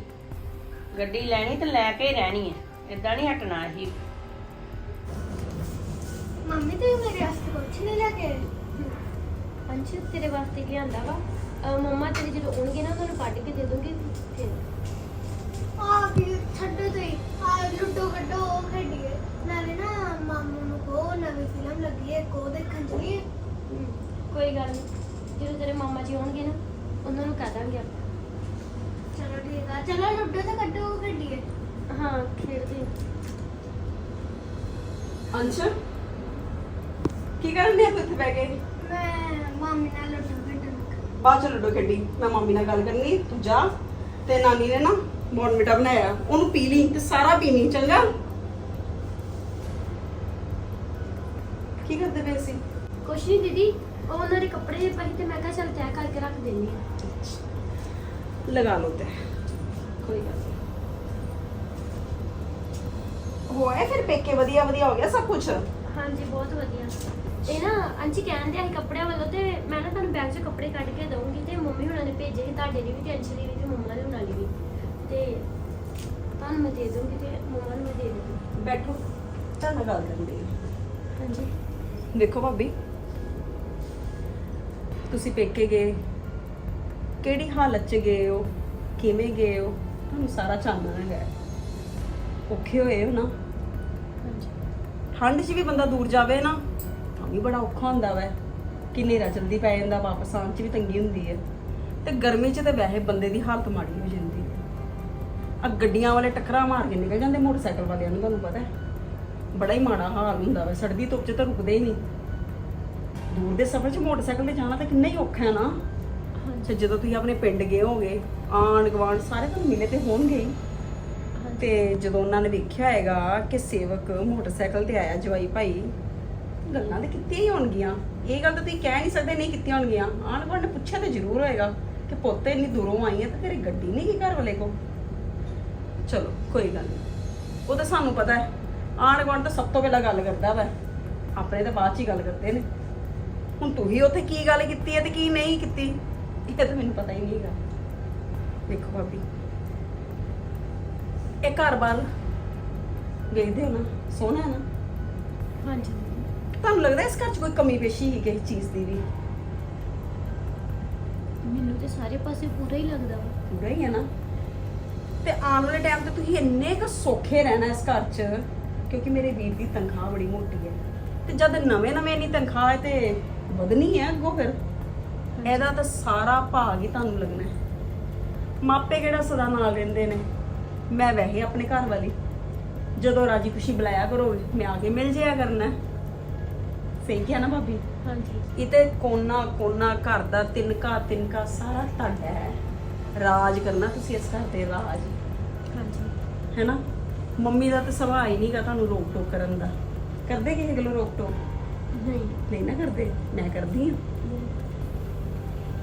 ਗੱਡੀ ਲੈਣੀ ਤੇ ਲੈ ਕੇ ਹੀ ਰਹਿਣੀ ਹੈ ਇਦਾਂ ਨਹੀਂ ਹਟਣਾ ਹੀ। ਮੰਮੀ ਤੇ ਮੇਰੇ ਵਾਸਤੇ ਕੁਛ ਨਹੀਂ ਲੈ ਕੇ ਆਏ? ਅੰਸ਼ ਤੇਰੇ ਵਾਸਤੇ ਕੀ ਆਂਦਾ ਵਾ? ਅਹ ਮੰਮਾ ਤੇਰੀ ਜਦੋਂ ਆਉਣਗੇ ਨਾ ਤੁਹਾਨੂੰ ਕੱਢ ਕੇ ਦੇ ਦੂੰਗੀ ਫਿਰ ਆ ਵੀ ਛੱਡੋ ਤੇ ਆ ਲੁੱਡੋ ਕੱਢੋ ਉਹ ਖੇਡੀਏ। ਨਾਲੇ ਨਾ ਮਾਮੂ ਨੂੰ ਕੋ ਨਵੀਂ ਫਿਲਮ ਲੱਗੀ ਹੈ ਕੋ ਦੇਖਣ ਚਲੀਏ। ਹਮ, ਕੋਈ ਗੱਲ ਨਹੀਂ ਜਦੋਂ ਤੇਰੇ ਮਾਮਾ ਜੀ ਆਉਣਗੇ ਨਾ ਉਹਨਾਂ ਨੂੰ ਕਹਿ ਦਾਂਗੇ ਆਪਾਂ। ਚਲੋ ਠੀਕ ਆ। ਚਲੋ ਲੁੱਡੋ ਤਾਂ ਕੱਢੋ ਉਹ ਖੇਡੀਏ। ਹਾਂ ਖੇਡਦੇ। ਅੰਸ਼ ਕੀ ਕਰਨ ਡਿਆ ਤੂੰ ਇੱਥੇ ਬਹਿ ਕੇ? ਮੈਂ ਮਾਮੀ ਨਾਲ ਲੁੱਡੋ ਖੇਡਣ ਬਾਅਦ ਚ ਲੁੱਡੋ ਖੇਡੀ। ਮੈਂ ਮੰਮੀ ਨਾਲ ਗੱਲ ਕਰਨੀ ਤੂੰ ਜਾ। ਤੇ ਨਾਨੀ ਨੇ ਨਾ ਬੋਨਮੀਟਾ ਬਣਾਇਆ। ਉਹਨੂੰ ਪੀ ਲਈ ਤੇ ਸਾਰਾ ਪੀਣੀ ਚੰਗਾ? ਕੀ ਕਰਦੇ ਪਏ ਸੀ? ਕੁਛ ਨਹੀਂ ਦੀਦੀ ਉਹ ਉਹਨਾਂ ਦੇ ਕੱਪੜੇ ਜਿਹੇ ਪਏ ਤੇ ਮੈਂ ਕਿਹਾ ਚੱਲ ਤੈਅ ਕਰਕੇ ਰੱਖ ਦਿੰਨੀ ਆ ਲਗਾ ਲਓ ਤੇ। ਕੋਈ ਗੱਲ ਨਹੀਂ ਹੋਇਆ ਫਿਰ ਪੇਕੇ? ਵਧੀਆ ਵਧੀਆ ਹੋ ਗਿਆ ਸਭ ਕੁਝ ਹਾਂਜੀ ਬਹੁਤ ਵਧੀਆ। ਇਹ ਨਾ ਅੰਚੀ ਕਹਿੰਦੇ ਆ ਕੱਪੜਿਆਂ ਵੱਲੋਂ ਤੇ ਮੈਂ ਨਾ ਤੁਹਾਨੂੰ ਬੈਗ 'ਚ ਕੱਪੜੇ ਕੱਢ ਕੇ ਦਊਂਗੀ ਤੇ ਮੰਮੀ ਹੁਣਾਂ ਨੇ ਭੇਜੇ ਸੀ ਤੁਹਾਡੇ ਲਈ ਵੀ ਟੈਨਸ਼ਨ ਦੀ ਵੀ ਤੇ ਮੰਮਾ ਦੇ ਹੁਣਾਂ ਲਈ ਵੀ। ਤੇ ਤੁਹਾਨੂੰ ਮੈਂ ਦੇ ਦੂੰਗੀ ਤੇ ਮੰਮਾ ਨੂੰ ਮੈਂ ਦੇ ਦੂੰਗੀ ਬੈਠੋ ਤਾਂ ਮੈਂ ਗੱਲ ਕਰਨੀ ਹਾਂਜੀ। ਦੇਖੋ ਭਾਬੀ ਤੁਸੀਂ ਪੇਕੇ ਗਏ ਕਿਹੜੀ ਹਾਲਤ 'ਚ ਗਏ ਹੋ ਕਿਵੇਂ ਗਏ ਹੋ ਤੁਹਾਨੂੰ ਸਾਰਾ ਚਾਨਣਾ ਹੈਗਾ। ਔਖੇ ਹੋਏ ਹੋ ਨਾ। ਹਾਂਜੀ। ਠੰਡ 'ਚ ਵੀ ਬੰਦਾ ਦੂਰ ਜਾਵੇ ਨਾ ਤਾਂ ਵੀ ਬੜਾ ਔਖਾ ਹੁੰਦਾ ਵੈ। ਕਿ ਹਨੇਰਾ ਜਲਦੀ ਪੈ ਜਾਂਦਾ ਵਾਪਸ ਆਉਣ 'ਚ ਵੀ ਤੰਗੀ ਹੁੰਦੀ ਹੈ ਤੇ ਗਰਮੀ 'ਚ ਤੇ ਵੈਸੇ ਬੰਦੇ ਦੀ ਹਾਲਤ ਮਾੜੀ ਹੋ ਜਾਂਦੀ ਹੈ ਆ ਗੱਡੀਆਂ ਵਾਲੇ ਟੱਕਰਾਂ ਮਾਰ ਕੇ ਨਿਕਲ ਜਾਂਦੇ ਮੋਟਰਸਾਈਕਲ ਵਾਲਿਆਂ ਨੂੰ ਤੁਹਾਨੂੰ ਪਤਾ ਹੈ ਬੜਾ ਹੀ ਮਾੜਾ ਹਾਲ ਹੁੰਦਾ ਵੈ ਸੜਦੀ ਧੁੱਪ 'ਚ ਤਾਂ ਰੁਕਦੇ ਹੀ ਨਹੀਂ। ਦੂਰ ਦੇ ਸਫ਼ਰ 'ਚ ਮੋਟਰਸਾਈਕਲ ਤੇ ਜਾਣਾ ਤਾਂ ਕਿੰਨਾ ਹੀ ਔਖਾ ਹੈ ਨਾ। ਅੱਛਾ ਜਦੋਂ ਤੁਸੀਂ ਆਪਣੇ ਪਿੰਡ ਗਏ ਹੋਗੇ ਆਂਢ ਗੁਆਂਢ ਸਾਰੇ ਤੁਹਾਨੂੰ ਮਿਲੇ ਤੇ ਹੋਣਗੇ ਹੀ। ਤੇ ਜਦੋਂ ਉਹਨਾਂ ਨੇ ਵੇਖਿਆ ਹੈਗਾ ਕਿ ਸੇਵਕ ਮੋਟਰਸਾਈਕਲ ਤੇ ਆਇਆ ਜਵਾਈ ਭਾਈ ਗੱਲਾਂ ਤੇ ਕੀਤੀਆਂ ਹੀ ਹੋਣਗੀਆਂ। ਇਹ ਗੱਲ ਤਾਂ ਤੁਸੀਂ ਕਹਿ ਨਹੀਂ ਸਕਦੇ, ਨਹੀਂ ਕੀਤੀਆਂ ਹੋਣਗੀਆਂ। ਆਂਢ ਗੁਆਂਢ ਨੇ ਪੁੱਛਿਆ ਤੇ ਜ਼ਰੂਰ ਹੋਏਗਾ ਕਿ ਪੁੱਤ ਇੰਨੀ ਦੂਰੋਂ ਆਈ ਹੈ ਤੇ ਤੇਰੀ ਗੱਡੀ ਨਹੀਂ ਕੀ ਘਰ ਵਾਲੇ ਕੋ ਚਲੋ, ਕੋਈ ਗੱਲ ਨਹੀਂ। ਉਹ ਤਾਂ ਸਾਨੂੰ ਪਤਾ ਹੈ। ਆਂਢ ਗੁਆਂਢ ਤਾਂ ਸਭ ਤੋਂ ਪਹਿਲਾਂ ਗੱਲ ਕਰਦਾ ਵਾ। ਆਪਣੇ ਤਾਂ ਬਾਅਦ ਚ ਹੀ ਗੱਲ ਕਰਦੇ ਨੇ। ਹੁਣ ਤੂੰ ਹੀ ਉੱਥੇ ਕੀ ਗੱਲ ਕੀਤੀ ਹੈ ਤੇ ਕੀ ਨਹੀਂ ਕੀਤੀ? ਇਹ ਤਾਂ ਮੈਨੂੰ ਪਤਾ ਹੀ ਨਹੀਂਗਾ ਦੇਖੋ ਭਾਬੀ। ਇਹ ਘਰ-ਬਾਰ ਵੇਖਦੇ ਹੋ ਨਾ? ਸੋਹਣਾ ਹੈ ਨਾ? ਹਾਂਜੀ। ਤੁਹਾਨੂੰ ਲੱਗਦਾ ਇਸ ਘਰ 'ਚ ਕੋਈ ਕਮੀ ਪੇਸ਼ੀ ਹੈ ਕਿਸੇ ਚੀਜ਼ ਦੀ ਵੀ? ਮੈਨੂੰ ਤੇ ਸਾਰੇ ਪਾਸੇ ਪੂਰਾ ਹੀ ਲੱਗਦਾ ਵਾ। ਪੂਰਾ ਹੀ ਹੈ ਨਾ। ਤੇ ਆਉਣ ਵਾਲੇ ਟਾਈਮ ਤੇ ਤੁਸੀਂ ਇੰਨੇ ਕੁ ਸੌਖੇ ਰਹਿਣਾ ਇਸ ਘਰ 'ਚ ਕਿਉਂਕਿ ਮੇਰੇ ਵੀਰ ਦੀ ਤਨਖਾਹ ਬੜੀ ਮੋਟੀ ਹੈ। ਤੇ ਜਦ ਨਵੇਂ ਨਵੇਂ ਇੰਨੀ ਤਨਖਾਹ ਹੈ ਤੇ ਵਧਣੀ ਹੈ ਅੱਗੋਂ ਫਿਰ। ਇਹਦਾ ਤਾਂ ਸਾਰਾ ਭਾਗ ਹੀ ਤੁਹਾਨੂੰ ਲੱਗਣਾ ਹੈ। ਮਾਪੇ ਕਿਹੜਾ ਸਦਾ ਨਾਲ ਰਹਿੰਦੇ ਨੇ? ਮੈਂ ਵੈਸੇ ਆਪਣੇ ਘਰ ਵਾਲੀ। ਜਦੋਂ ਰਾਜੀ ਖੁਸ਼ੀ ਬੁਲਾਇਆ ਕਰੋਗੇ ਮੈਂ ਆ ਕੇ ਮਿਲ ਜਾਇਆ ਕਰਨਾ। ਹੈ। ਕਿਹਾ ਨਾ ਭਾਬੀ? ਹਾਂਜੀ। ਇਹ ਤੇ ਕੋਨਾ ਕੋਨਾ ਘਰ ਦਾ ਤਿਨਕਾ ਤਿਨਕਾ ਸਾਰਾ ਤੁਹਾਡਾ ਹੈ। ਰਾਜ ਕਰਨਾ ਤੁਸੀਂ ਇਸ ਘਰ ਤੇ ਰਾਜ। ਹਾਂਜੀ। ਹੈਨਾ? ਮੰਮੀ ਦਾ ਤਾਂ ਸੁਭਾਅ ਹੀ ਨਹੀਂਗਾ ਤੁਹਾਨੂੰ ਰੋਕ ਟੋਕ ਕਰਨ ਦਾ। ਕਰਦੇ ਕਿਸੇ ਗੱਲੋਂ ਰੋਕ ਟੋਕ ਨਹੀਂ। ਨਹੀਂ ਨਾ ਕਰਦੇ। ਮੈਂ ਕਰਦੀ ਹਾਂ।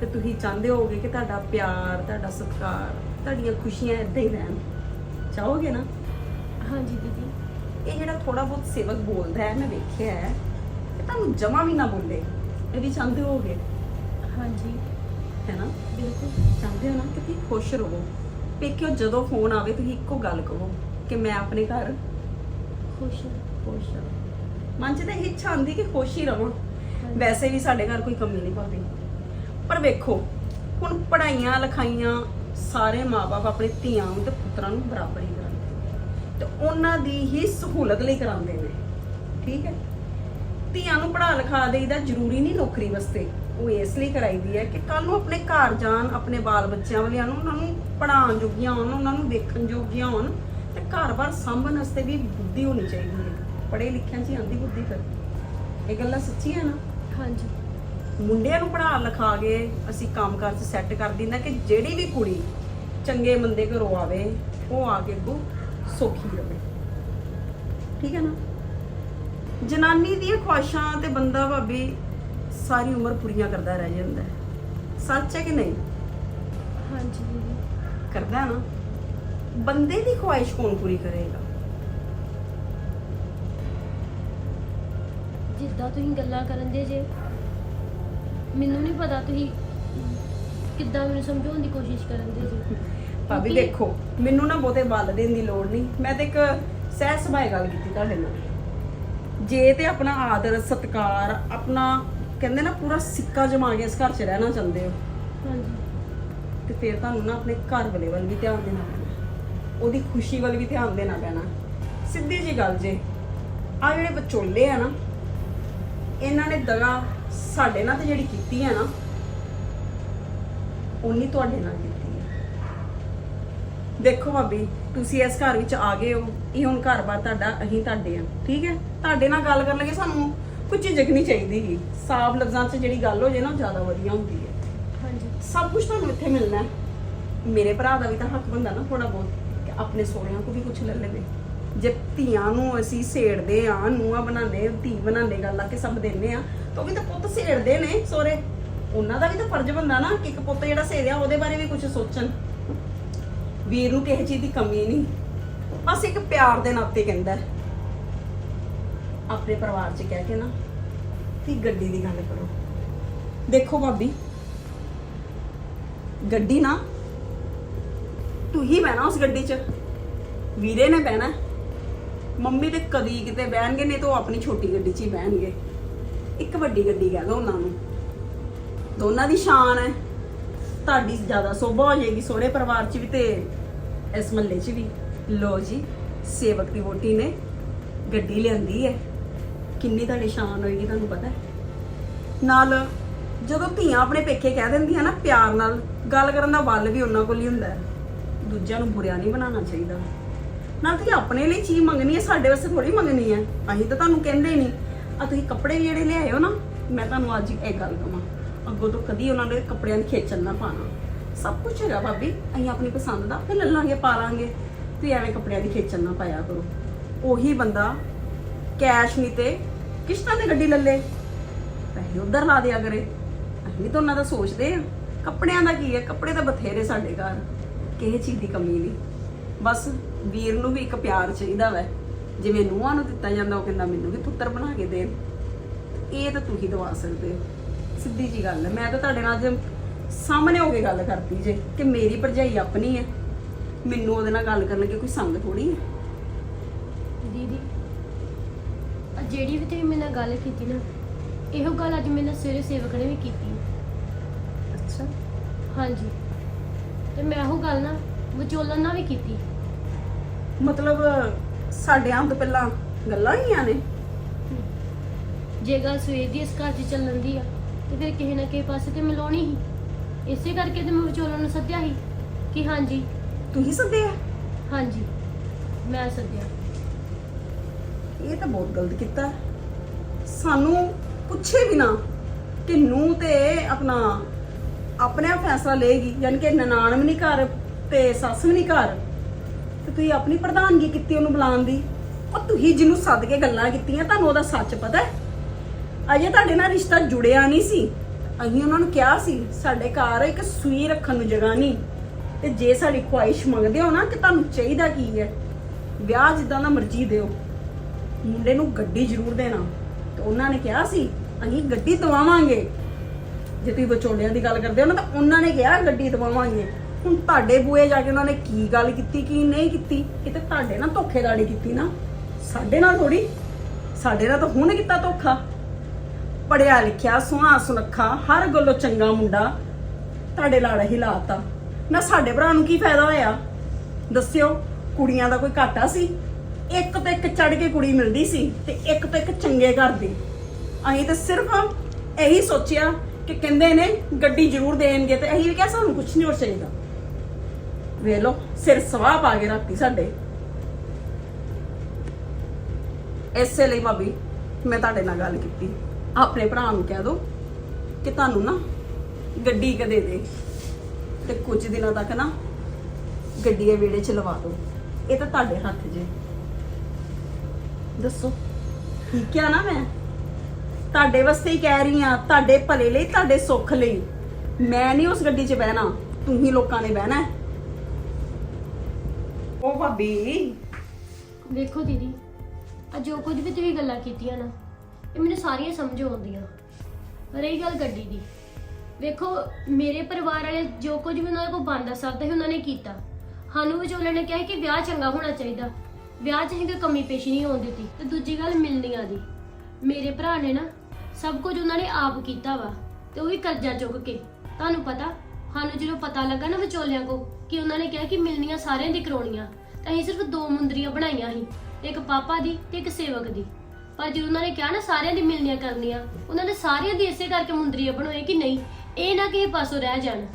ਤੇ ਤੁਸੀਂ ਚਾਹੁੰਦੇ ਹੋਗੇ ਕਿ ਤੁਹਾਡਾ ਪਿਆਰ ਤੁਹਾਡਾ ਸਤਿਕਾਰ ਤੁਹਾਡੀਆਂ ਖੁਸ਼ੀਆਂ ਇਦਾਂ ਹੀ ਰਹਿਣ। ਚਾਹੋਗੇ ਨਾ? ਹਾਂਜੀ ਦੀਦੀ। ਇਹ ਜਿਹੜਾ ਥੋੜਾ ਬਹੁਤ ਸੇਵਕ ਬੋਲਦਾ ਹੈ ਮੈਂ ਵੇਖਿਆ ਹੈ ਇਹ ਤੁਹਾਨੂੰ ਜਮਾ ਵੀ ਨਾ ਬੋਲੇ। ਇਹ ਵੀ ਚਾਹੁੰਦੇ ਹੋਗੇ ਹਾਂਜੀ। ਹੈ ਨਾ? ਬਿਲਕੁਲ। ਚਾਹੁੰਦੇ ਹੋ ਨਾ ਕਿ ਤੁਸੀਂ ਖੁਸ਼ ਰਹੋ। ਪੇਕਿਓ ਜਦੋਂ ਫੋਨ ਆਵੇ ਤੁਸੀਂ ਇੱਕੋ ਗੱਲ ਕਹੋ ਕਿ ਮੈਂ ਆਪਣੇ ਘਰ ਖੁਸ਼ ਹਾਂ। ਖੁਸ਼ ਹਾਂ। ਮਨ 'ਚ ਤਾਂ ਇਹ ਇੱਛਾ ਆਉਂਦੀ ਕਿ ਖੁਸ਼ ਹੀ ਰਵਾਂ। ਵੈਸੇ ਵੀ ਸਾਡੇ ਘਰ ਕੋਈ ਕਮੀ ਨਹੀਂ ਪਾਉਂਦੀ। ਪਰ ਵੇਖੋ ਹੁਣ ਪੜਾਈਆਂ ਲਿਖਾਈਆਂ ਸਾਰੇ ਮਾਪੇ ਆਪਣੇ ਧੀਆਂ ਨੂੰ ਤੇ ਪੁੱਤਰਾਂ ਨੂੰ ਬਰਾਬਰ ਹੀ ਕਰਾਉਂਦੇ ਤੇ ਉਹਨਾਂ ਦੀ ਹੀ ਸਹੂਲਤ ਲਈ ਕਰਾਉਂਦੇ ਨੇ। ਠੀਕ ਹੈ? ਧੀਆਂ ਨੂੰ ਪੜਾ ਲਿਖਾ ਦੇਈਦਾ ਜ਼ਰੂਰੀ ਨਹੀਂ ਨੌਕਰੀ ਵਾਸਤੇ। ਉਹ ਇਸ ਲਈ ਕਰਾਈਦੀ ਹੈ ਕਿ ਕੱਲ ਨੂੰ ਆਪਣੇ ਘਰ ਜਾਣ ਆਪਣੇ ਬਾਲ ਬੱਚਿਆਂ ਵਾਲਿਆਂ ਨੂੰ ਉਹਨਾਂ ਨੂੰ ਪੜਾਉਣ ਜੋਗੀਆਂ ਹੋਣ ਉਹਨਾਂ ਨੂੰ ਵੇਖਣ ਜੋਗੀਆਂ ਹੋਣ ਤੇ ਘਰ-ਬਾਰ ਸਾਂਭਣ ਵਾਸਤੇ ਵੀ ਬੁੱਧੀ ਹੋਣੀ ਚਾਹੀਦੀ ਹੈ। ਪੜੇ ਲਿਖਿਆਂ 'ਚ ਹੀ ਆਉਂਦੀ ਬੁੱਧੀ ਫਿਰ। ਇਹ ਗੱਲਾਂ ਸੱਚੀਆਂ ਨਾ? ਹਾਂਜੀ। ਮੁੰਡਿਆਂ ਨੂੰ ਪੜਾ ਲਿਖਾ ਕੇ ਅਸੀਂ ਕੰਮਕਾਰ 'ਚ ਸੈੱਟ ਕਰ ਦਿੰਦਾ ਕਿ ਜਿਹੜੀ ਵੀ ਕੁੜੀ ਚੰਗੇ ਮੰਦੇ ਘਰੋਂ ਆਵੇ ਉਹ ਆ ਕੇ ਅੱਗੋਂ ਸੌਖੀ ਰਵੇ। ਠੀਕ ਹੈ ਨਾ? ਜਨਾਨੀ ਦੀਆਂ ਖੁਆਇਸ਼ਾਂ ਤੇ ਬੰਦਾ ਭਾਬੀ ਸਾਰੀ ਉਮਰ ਪੂਰੀਆਂ ਕਰਦਾ ਰਹਿ ਜਾਂਦਾ ਹੈ। ਸੱਚ ਹੈ ਕਿ ਨਹੀਂ? ਹਾਂਜੀ ਦੀਦੀ। ਕਰਦਾ ਹੈ ਨਾ। ਬੰਦੇ ਦੀ ਖੁਆਇਸ਼ ਕੌਣ ਪੂਰੀ ਕਰੇਗਾ? ਜਿੱਦਾਂ ਤੁਸੀਂ ਗੱਲਾਂ ਕਰਨ ਦੇ ਜੇ ਮੈਨੂੰ ਨਹੀਂ ਪਤਾ ਤੁਸੀਂ ਕਿੱਦਾਂ ਮੈਨੂੰ ਸਮਝਾਉਣ ਦੀ ਕੋਸ਼ਿਸ਼ ਕਰਨ ਦੇ ਜੇ। ਭਾਬੀ ਕਿਉਂਕਿ- ਦੇਖੋ ਮੈਨੂੰ ਨਾ ਬਹੁਤੇ ਵੱਲ ਦੇਣ ਦੀ ਲੋੜ ਨਹੀਂ। ਮੈਂ ਤੇ ਇੱਕ ਸਹਿਜ ਸੁਭਾਅ ਗੱਲ ਕੀਤੀ ਤੁਹਾਡੇ ਨਾਲ। ਜੇ ਤੇ ਆਪਣਾ ਆਦਰ ਸਤਕਾਰ ਆਪਣਾ ਕਹਿੰਦੇ ਨਾ ਪੂਰਾ ਸਿੱਕਾ ਜਮਾ ਕੇ ਇਸ ਘਰ 'ਚ ਰਹਿਣਾ ਚਾਹੁੰਦੇ ਹੋ। ਹਾਂਜੀ। ਤੇ ਫਿਰ ਤੁਹਾਨੂੰ ਨਾ ਆਪਣੇ ਘਰ ਵਾਲੇ ਵੱਲ ਵੀ ਧਿਆਨ ਦੇਣਾ ਪੈਣਾ। ਉਹਦੀ ਖੁਸ਼ੀ ਵੱਲ ਵੀ ਧਿਆਨ ਦੇਣਾ ਪੈਣਾ। ਸਿੱਧੀ ਜੀ ਗੱਲ ਜੇ ਆ ਜਿਹੜੇ ਵਿਚੋਲੇ ਆ ਨਾ ਇਹਨਾਂ ਨੇ ਦਗਾ ਸਾਡੇ ਨਾਲ ਤੇ ਜਿਹੜੀ ਕੀਤੀ ਹੈ ਨਾ ਉਨੀ ਤੁਹਾਡੇ ਨਾਲ ਕੀਤੀ ਦੇਖੋ ਭਾਬੀ ਤੁਸੀਂ ਇਸ ਘਰ ਵਿੱਚ ਆ ਗਏ ਹੋ। ਇਹ ਹੁਣ ਘਰ-ਬਾਰ ਤੁਹਾਡਾ ਅਸੀਂ ਤੁਹਾਡੇ ਆ। ਠੀਕ ਹੈ? ਤੁਹਾਡੇ ਨਾਲ ਗੱਲ ਕਰਨ ਲੱਗੇ ਸਾਨੂੰ ਕੁਝ ਝਿਜਕ ਨਹੀਂ ਚਾਹੀਦੀ ਗੀ ਸਾਫ਼ ਲਫ਼ਜ਼ਾਂ 'ਚ ਜਿਹੜੀ ਗੱਲ ਹੋ ਜੇ ਨਾ ਉਹ ਜ਼ਿਆਦਾ ਵਧੀਆ ਹੁੰਦੀ ਹੈ। ਹਾਂਜੀ। ਸਭ ਕੁਝ ਤੁਹਾਨੂੰ ਇੱਥੇ ਮਿਲਣਾ ਹੈ। ਮੇਰੇ ਭਰਾ ਦਾ ਵੀ ਤਾਂ ਹੱਕ ਬੰਦਾ ਨਾ ਥੋੜਾ ਬਹੁਤ ਕਿ ਆਪਣੇ ਸੋਹਰਿਆਂ ਕੋ ਵੀ ਕੁਝ ਲੈ ਲਵੇ। ਜੇ ਧੀਆਂ ਨੂੰ ਅਸੀਂ ਸੇੜਦੇ ਆ ਨੂੰਹਾਂ ਬਣਾਉਂਦੇ ਧੀ ਬਣਾਉਂਦੇ ਗੱਲ ਆ ਕੇ ਸਭ ਦਿੰਦੇ ਆ ਤਾਂ ਉਹ ਵੀ ਤਾਂ ਪੁੱਤ ਸੇੜਦੇ ਨੇ ਸੋਹਰੇ। ਉਹਨਾਂ ਦਾ ਵੀ ਤਾਂ ਫਰਜ਼ ਬੰਦਾ ਨਾ ਕਿ ਇੱਕ ਪੁੱਤ ਜਿਹੜਾ ਸੇੜਿਆ ਉਹਦੇ ਬਾਰੇ ਵੀ ਕੁਝ ਸੋਚਣ। ਵੀਰ ਨੂੰ ਕਿਸੇ ਚੀਜ਼ ਦੀ ਕਮੀ ਨਹੀਂ। ਬਸ ਇੱਕ ਪਿਆਰ ਦੇ ਨਾਤੇ ਕਹਿੰਦਾ ਆਪਣੇ ਪਰਿਵਾਰ 'ਚ ਕਹਿ ਕੇ ਨਾ ਕਿ ਗੱਡੀ ਦੀ ਗੱਲ ਕਰੋ। ਦੇਖੋ ਭਾਬੀ, ਗੱਡੀ ਨਾ ਤੂੰ ਹੀ ਬਹਿਣਾ ਉਸ ਗੱਡੀ 'ਚ। ਵੀਰੇ ਨੇ ਬਹਿਣਾ ਮੰਮੀ ਤੇ ਕਦੀ ਕਿਤੇ ਬਹਿਣਗੇ, ਨਹੀਂ ਤਾਂ ਉਹ ਆਪਣੀ ਛੋਟੀ ਗੱਡੀ 'ਚ ਹੀ ਬਹਿਣਗੇ। ਇੱਕ ਵੱਡੀ ਗੱਡੀ ਕਹਿ ਦੋ ਉਹਨਾਂ ਨੂੰ। ਦੋਨਾਂ ਦੀ ਸ਼ਾਨ ਹੈ। ਤੁਹਾਡੀ ਜ਼ਿਆਦਾ ਸੋਭਾ ਹੋ ਜਾਏਗੀ, ਸੋਹਣੇ ਪਰਿਵਾਰ 'ਚ ਵੀ ਤੇ ਇਸ ਮਹੱਲੇ 'ਚ ਵੀ। ਲੋ ਜੀ, ਸੇਵਕ ਦੀ ਵੋਟੀ ਨੇ ਗੱਡੀ ਲਿਆਂਦੀ ਹੈ। ਕਿੰਨੀ ਤੁਹਾਡੀ ਸ਼ਾਨ ਹੋਏਗੀ ਤੁਹਾਨੂੰ ਪਤਾ ਹੈ। ਨਾਲ ਜਦੋਂ ਧੀਆਂ ਆਪਣੇ ਪੇਕੇ ਕਹਿ ਦਿੰਦੀਆਂ ਨਾ ਪਿਆਰ ਨਾਲ, ਗੱਲ ਕਰਨ ਦਾ ਵੱਲ ਵੀ ਉਹਨਾਂ ਕੋਲ ਹੀ ਹੁੰਦਾ ਹੈ। ਦੂਜਿਆਂ ਨੂੰ ਬੁਰਿਆ ਨਹੀਂ ਬਣਾਉਣਾ ਚਾਹੀਦਾ। ਨਾਲ ਤੁਸੀਂ ਆਪਣੇ ਲਈ ਚੀਜ਼ ਮੰਗਣੀ ਹੈ, ਸਾਡੇ ਵਾਸਤੇ ਥੋੜੀ ਮੰਗਣੀ ਹੈ। ਅਸੀਂ ਤਾਂ ਤੁਹਾਨੂੰ ਕਹਿੰਦੇ ਹੀ ਨਹੀਂ। ਆ ਤੁਸੀਂ ਕੱਪੜੇ ਜਿਹੜੇ ਲਿਆਏ ਹੋ ਨਾ, ਮੈਂ ਤੁਹਾਨੂੰ ਅੱਜ ਇਹ ਗੱਲ ਕਹਾਂ ਅੱਗੋਂ ਤੋਂ ਕਦੀ ਉਹਨਾਂ ਦੇ ਕੱਪੜਿਆਂ ਦੀ ਖੇਚਲ ਨਾ ਪਾਣਾ ਸਭ ਕੁਝ ਹੈਗਾ ਭਾਬੀ, ਅਸੀਂ ਆਪਣੀ ਪਸੰਦ ਦਾ ਫਿਰ ਲੈ ਲਾਂਗੇ, ਪਾ ਲਾਂਗੇ। ਤੁਸੀਂ ਐਵੇਂ ਕੱਪੜਿਆਂ ਦੀ ਖੇਚਲ ਨਾ ਪਾਇਆ ਕਰੋ। ਉਹੀ ਬੰਦਾ ਕੈਸ਼ ਨਹੀਂ ਤੇ ਕਿਸ਼ਤਾਂ ਤੇ ਗੱਡੀ ਲੈ ਪੈਸੇ ਉਧਰ ਲਾ ਦਿਆ ਕਰੇ। ਅਸੀਂ ਤਾਂ ਉਹਨਾਂ ਦਾ ਸੋਚਦੇ ਆ ਕੱਪੜਿਆਂ ਦਾ ਕੀ ਹੈ? ਕੱਪੜੇ ਤਾਂ ਬਥੇਰੇ ਸਾਡੇ ਘਰ। ਕਿਸੇ ਚੀਜ਼ ਦੀ ਕਮੀ ਨਹੀਂ। ਬਸ ਵੀਰ ਨੂੰ ਵੀ ਇੱਕ ਪਿਆਰ ਚਾਹੀਦਾ ਵੈ। ਜਿਵੇਂ ਨੂੰਹਾਂ ਨੂੰ ਦਿੱਤਾ ਜਾਂਦਾ, ਉਹ ਕਹਿੰਦਾ ਮੈਨੂੰ ਵੀ ਪੁੱਤਰ ਬਣਾ ਕੇ ਦੇ ਇਹ ਤਾਂ ਤੁਸੀਂ ਦਵਾ ਸਕਦੇ ਹੋ। ਸਿੱਧੀ ਜੀ ਗੱਲ ਹੈ। ਮੈਂ ਤਾਂ ਤੁਹਾਡੇ ਨਾਲ ਅੱਜ ਸਾਹਮਣੇ ਹੋ ਕੇ ਗੱਲ ਕਰਦੀ ਜੇ ਕਿ ਮੇਰੀ ਭਰਜਾਈ ਆਪਣੀ ਹੈ। ਮੈਨੂੰ ਉਹਦੇ ਨਾਲ ਗੱਲ ਕਰਨ ਲੱਗੇ ਕੋਈ ਸੰਗ ਥੋੜੀ ਹੈ। ਦੀਦੀ ਆ ਜਿਹੜੀ ਵੀ ਤੁਸੀਂ ਮੇਰੇ ਨਾਲ ਗੱਲ ਕੀਤੀ ਨਾ ਇਹੋ ਗੱਲ ਅੱਜ ਮੇਰੇ ਨਾਲ ਸਵੇਰੇ ਸੇਵਕ ਨੇ ਵੀ ਕੀਤੀ। ਅੱਛਾ। ਹਾਂਜੀ। ਤੇ ਮੈਂ ਉਹ ਗੱਲ ਨਾ ਵਿਚੋਲਨ ਨਾਲ ਵੀ ਕੀਤੀ। ਮਤਲਬ ਸਾਡੇ ਆਉਣ ਤੋਂ ਪਹਿਲਾਂ ਗੱਲਾਂ ਹੀ ਨੇ? ਜੇ ਗੱਲ ਸਵੇਰ ਦੀ ਇਸ ਘਰ 'ਚ ਚੱਲਣ ਦੀ ਆ ਤੇ ਫਿਰ ਕਿਸੇ ਨਾ ਕਿਸੇ ਪਾਸੇ ਤੇ ਮਿਲਾਉਣੀ ਸੀ। ਇਸੇ ਕਰਕੇ ਤੇ ਮੈਂ ਵਿਚੋਲਨ ਨੂੰ ਸੱਦਿਆ ਸੀ ਕਿ ਹਾਂਜੀ। ਤੁਸੀਂ ਸੱਦਿਆ ਹਾਂਜੀ ਮੈਂ ਸੱਦਿਆ। ਇਹ ਤਾਂ ਬਹੁਤ ਗਲਤ ਕੀਤਾ ਸਾਨੂੰ ਪੁੱਛੇ ਬਿਨਾ ਕਿ ਨੂੰ ਤੇ ਆਪਣਾ ਆਪਣੇ ਆਪ ਫੈਸਲਾ ਲਏਗੀ ਯਾਨੀ ਕਿ ਨਨਾਣ ਵੀ ਨਹੀਂ ਘਰ ਤੇ ਸੱਸ ਵੀ ਨਹੀਂ ਘਰ। ਤੇ ਤੁਸੀਂ ਆਪਣੀ ਪ੍ਰਧਾਨਗੀ ਕੀਤੀ ਉਹਨੂੰ ਬੁਲਾਉਣ ਦੀ। ਉਹ ਤੁਸੀਂ ਜਿਹਨੂੰ ਸੱਦ ਕੇ ਗੱਲਾਂ ਕੀਤੀਆਂ ਤੁਹਾਨੂੰ ਉਹਦਾ ਸੱਚ ਪਤਾ ਹੈ? ਅਜੇ ਤੁਹਾਡੇ ਨਾਲ ਰਿਸ਼ਤਾ ਜੁੜਿਆ ਨਹੀਂ ਸੀ। ਅਸੀਂ ਉਹਨਾਂ ਨੂੰ ਕਿਹਾ ਸੀ, ਸਾਡੇ ਘਰ ਇੱਕ ਸੂਈ ਰੱਖਣ ਨੂੰ ਜਗ੍ਹਾ ਨਹੀਂ। ਤੇ ਜੇ ਸਾਡੀ ਖੁਆਇਸ਼ ਮੰਗਦੇ ਹੋ ਨਾ ਕਿ ਤੁਹਾਨੂੰ ਚਾਹੀਦਾ ਕੀ ਹੈ? ਵਿਆਹ ਜਿੱਦਾਂ ਦਾ ਮਰਜ਼ੀ ਦਿਓ। ਮੁੰਡੇ ਨੂੰ ਗੱਡੀ ਜ਼ਰੂਰ ਦੇਣਾ। ਤੇ ਉਹਨਾਂ ਨੇ ਕਿਹਾ ਸੀ, ਅਸੀਂ ਗੱਡੀ ਦਵਾਵਾਂਗੇ। ਜੇ ਤੁਸੀਂ ਵਿਚੋਲਿਆਂ ਦੀ ਗੱਲ ਕਰਦੇ ਹੋ ਨਾ, ਤਾਂ ਉਹਨਾਂ ਨੇ ਕਿਹਾ ਗੱਡੀ ਦਵਾਵਾਂਗੇ। ਹੁਣ ਤੁਹਾਡੇ ਬੂਏ ਜਾ ਕੇ ਉਹਨਾਂ ਨੇ ਕੀ ਗੱਲ ਕੀਤੀ, ਕੀ ਨਹੀਂ ਕੀਤੀ? ਕਿਤੇ ਤਾਂ ਤੁਹਾਡੇ ਨਾਲ ਧੋਖੇਦਾਰੀ ਕੀਤੀ ਨਾ? ਸਾਡੇ ਨਾਲ ਥੋੜੀ ਸਾਡੇ ਨਾਲ ਤਾਂ ਹੁਣ ਕੀਤਾ ਧੋਖਾ। ਪੜਿਆ ਲਿਖਿਆ ਸੁਹਾ ਸੁਨੱਖਾ, ਹਰ ਗੱਲੋਂ ਚੰਗਾ ਮੁੰਡਾ ਤੁਹਾਡੇ ਲਾੜਾ ਹੀ ਲਾਤਾ। ਨਾ ਸਾਡੇ ਭਰਾ ਨੂੰ ਕੀ ਫਾਇਦਾ ਹੋਇਆ? ਦੱਸਿਓ, ਕੁੜੀਆਂ ਦਾ ਕੋਈ ਘਾਟਾ ਸੀ? ਇੱਕ ਤੋਂ ਇੱਕ ਚੜ ਕੇ ਕੁੜੀ ਮਿਲਦੀ ਸੀ ਤੇ ਇੱਕ ਤੋਂ ਇੱਕ ਚੰਗੇ ਘਰ ਦੀ। ਅਸੀਂ ਤਾਂ ਸਿਰਫ ਇਹੀ ਸੋਚਿਆ ਕਿ ਕਹਿੰਦੇ ਨੇ ਗੱਡੀ ਜ਼ਰੂਰ ਦੇਣਗੇ ਤੇ ਅਸੀਂ ਵੀ ਕਿਹਾ ਸਾਨੂੰ ਕੁਝ ਨਹੀਂ ਹੋਰ ਚਾਹੀਦਾ। ਵੇਖ ਲਓ, ਸਿਰ ਸਵਾਹ ਪਾ ਕੇ ਰਾਤੀ ਸਾਡੇ। ਇਸੇ ਲਈ ਭਾਬੀ, ਮੈਂ ਤੁਹਾਡੇ ਨਾਲ ਗੱਲ ਕੀਤੀ। ਆਪਣੇ ਭਰਾ ਨੂੰ ਕਹਿ ਦਿਓ ਕਿ ਤੁਹਾਨੂੰ ਨਾ ਗੱਡੀ ਕਦੇ ਦੇ ਤੇ ਕੁਝ ਦਿਨਾਂ ਤੱਕ ਨਾ ਗੱਡੀ ਦੇ ਵਿਹੜੇ 'ਚ ਲਵਾ ਦਿਓ ਇਹ ਤਾਂ ਤੁਹਾਡੇ ਹੱਥ 'ਚ ਹੈ ਦੱਸੋ। ਠੀਕ ਆ ਨਾ ਮੈਂ? ਤੁਹਾਡੇ ਵਾਸਤੇ ਹੀ ਕਹਿ ਰਹੀ ਆ ਤੁਹਾਡੇ ਭਲੇ ਲਈ ਤੁਹਾਡੇ ਸੁੱਖ ਲਈ। ਮੈਂ ਨਹੀਂ ਉਸ ਗੱਡੀ 'ਚ ਬਹਿਣਾ ਤੁਸੀਂ ਲੋਕਾਂ ਨੇ ਬਹਿਣਾ ਹੈ। ਉਹ ਭਾਬੀ। ਵੇਖੋ ਦੀਦੀ ਆ ਜੋ ਕੁਝ ਵੀ ਤੁਸੀਂ ਗੱਲਾਂ ਕੀਤੀਆਂ ਨਾ ਇਹ ਮੈਨੂੰ ਸਾਰੀਆਂ ਸਮਝ ਆਉਂਦੀਆਂ ਰਹੀ ਗੱਲ ਗੱਡੀ ਦੀ। ਵੇਖੋ, ਮੇਰੇ ਪਰਿਵਾਰ ਵਾਲੇ ਜੋ ਕੁਝ ਵੀ ਉਹਨਾਂ ਕੋਲ ਬੰਦਾ ਸਕਦਾ ਸੀ ਉਹਨਾਂ ਨੇ ਕੀਤਾ। ਸਾਨੂੰ ਵਿਚੋਲੇ ਨੇ ਕਿਹਾ ਕਿ ਵਿਆਹ ਚੰਗਾ ਹੋਣਾ ਚਾਹੀਦਾ। ਵਿਆਹ 'ਚ ਅਸੀਂ ਕੋਈ ਕਮੀ ਪੇਸ਼ੀ ਨਹੀਂ ਹੋਣ ਦਿੱਤੀ ਤੇ ਦੂਜੀ ਗੱਲ ਮਿਲਣੀਆਂ ਦੀ ਮੇਰੇ ਭਰਾ ਨੇ ਨਾ ਸਭ ਕੁਝ ਉਹਨਾਂ ਨੇ ਆਪ ਕੀਤਾ ਵਾ ਤੇ ਉਹ ਵੀ ਕਰਜ਼ਾ ਚੁੱਕ ਕੇ। ਤੁਹਾਨੂੰ ਪਤਾ, ਸਾਨੂੰ ਜਦੋਂ ਪਤਾ ਲੱਗਾ ਨਾ ਵਿਚੋਲਿਆਂ ਕੋ ਕਿ ਉਹਨਾਂ ਨੇ ਕਿਹਾ ਕਿ ਮਿਲਣੀਆਂ ਸਾਰਿਆਂ ਦੀ ਕਰਾਉਣੀਆਂ, ਤਾਂ ਅਸੀਂ ਸਿਰਫ ਦੋ ਮੁੰਦਰੀਆਂ ਬਣਾਈਆਂ ਸੀ, ਇੱਕ ਪਾਪਾ ਦੀ ਤੇ ਇੱਕ ਸੇਵਕ ਦੀ। ਪਰ ਜਦੋਂ ਉਹਨਾਂ ਨੇ ਕਿਹਾ ਨਾ ਸਾਰਿਆਂ ਦੀ ਮਿਲਣੀਆਂ ਕਰਨੀਆਂ, ਉਹਨਾਂ ਨੇ ਸਾਰਿਆਂ ਦੀ ਇਸੇ ਕਰਕੇ ਮੁੰਦਰੀਆਂ ਬਣਾਏ ਕਿ ਨਹੀਂ, ਇਹ ਨਾ ਕਿਸੇ ਪਾਸੋਂ ਰਹਿ ਜਾਣ।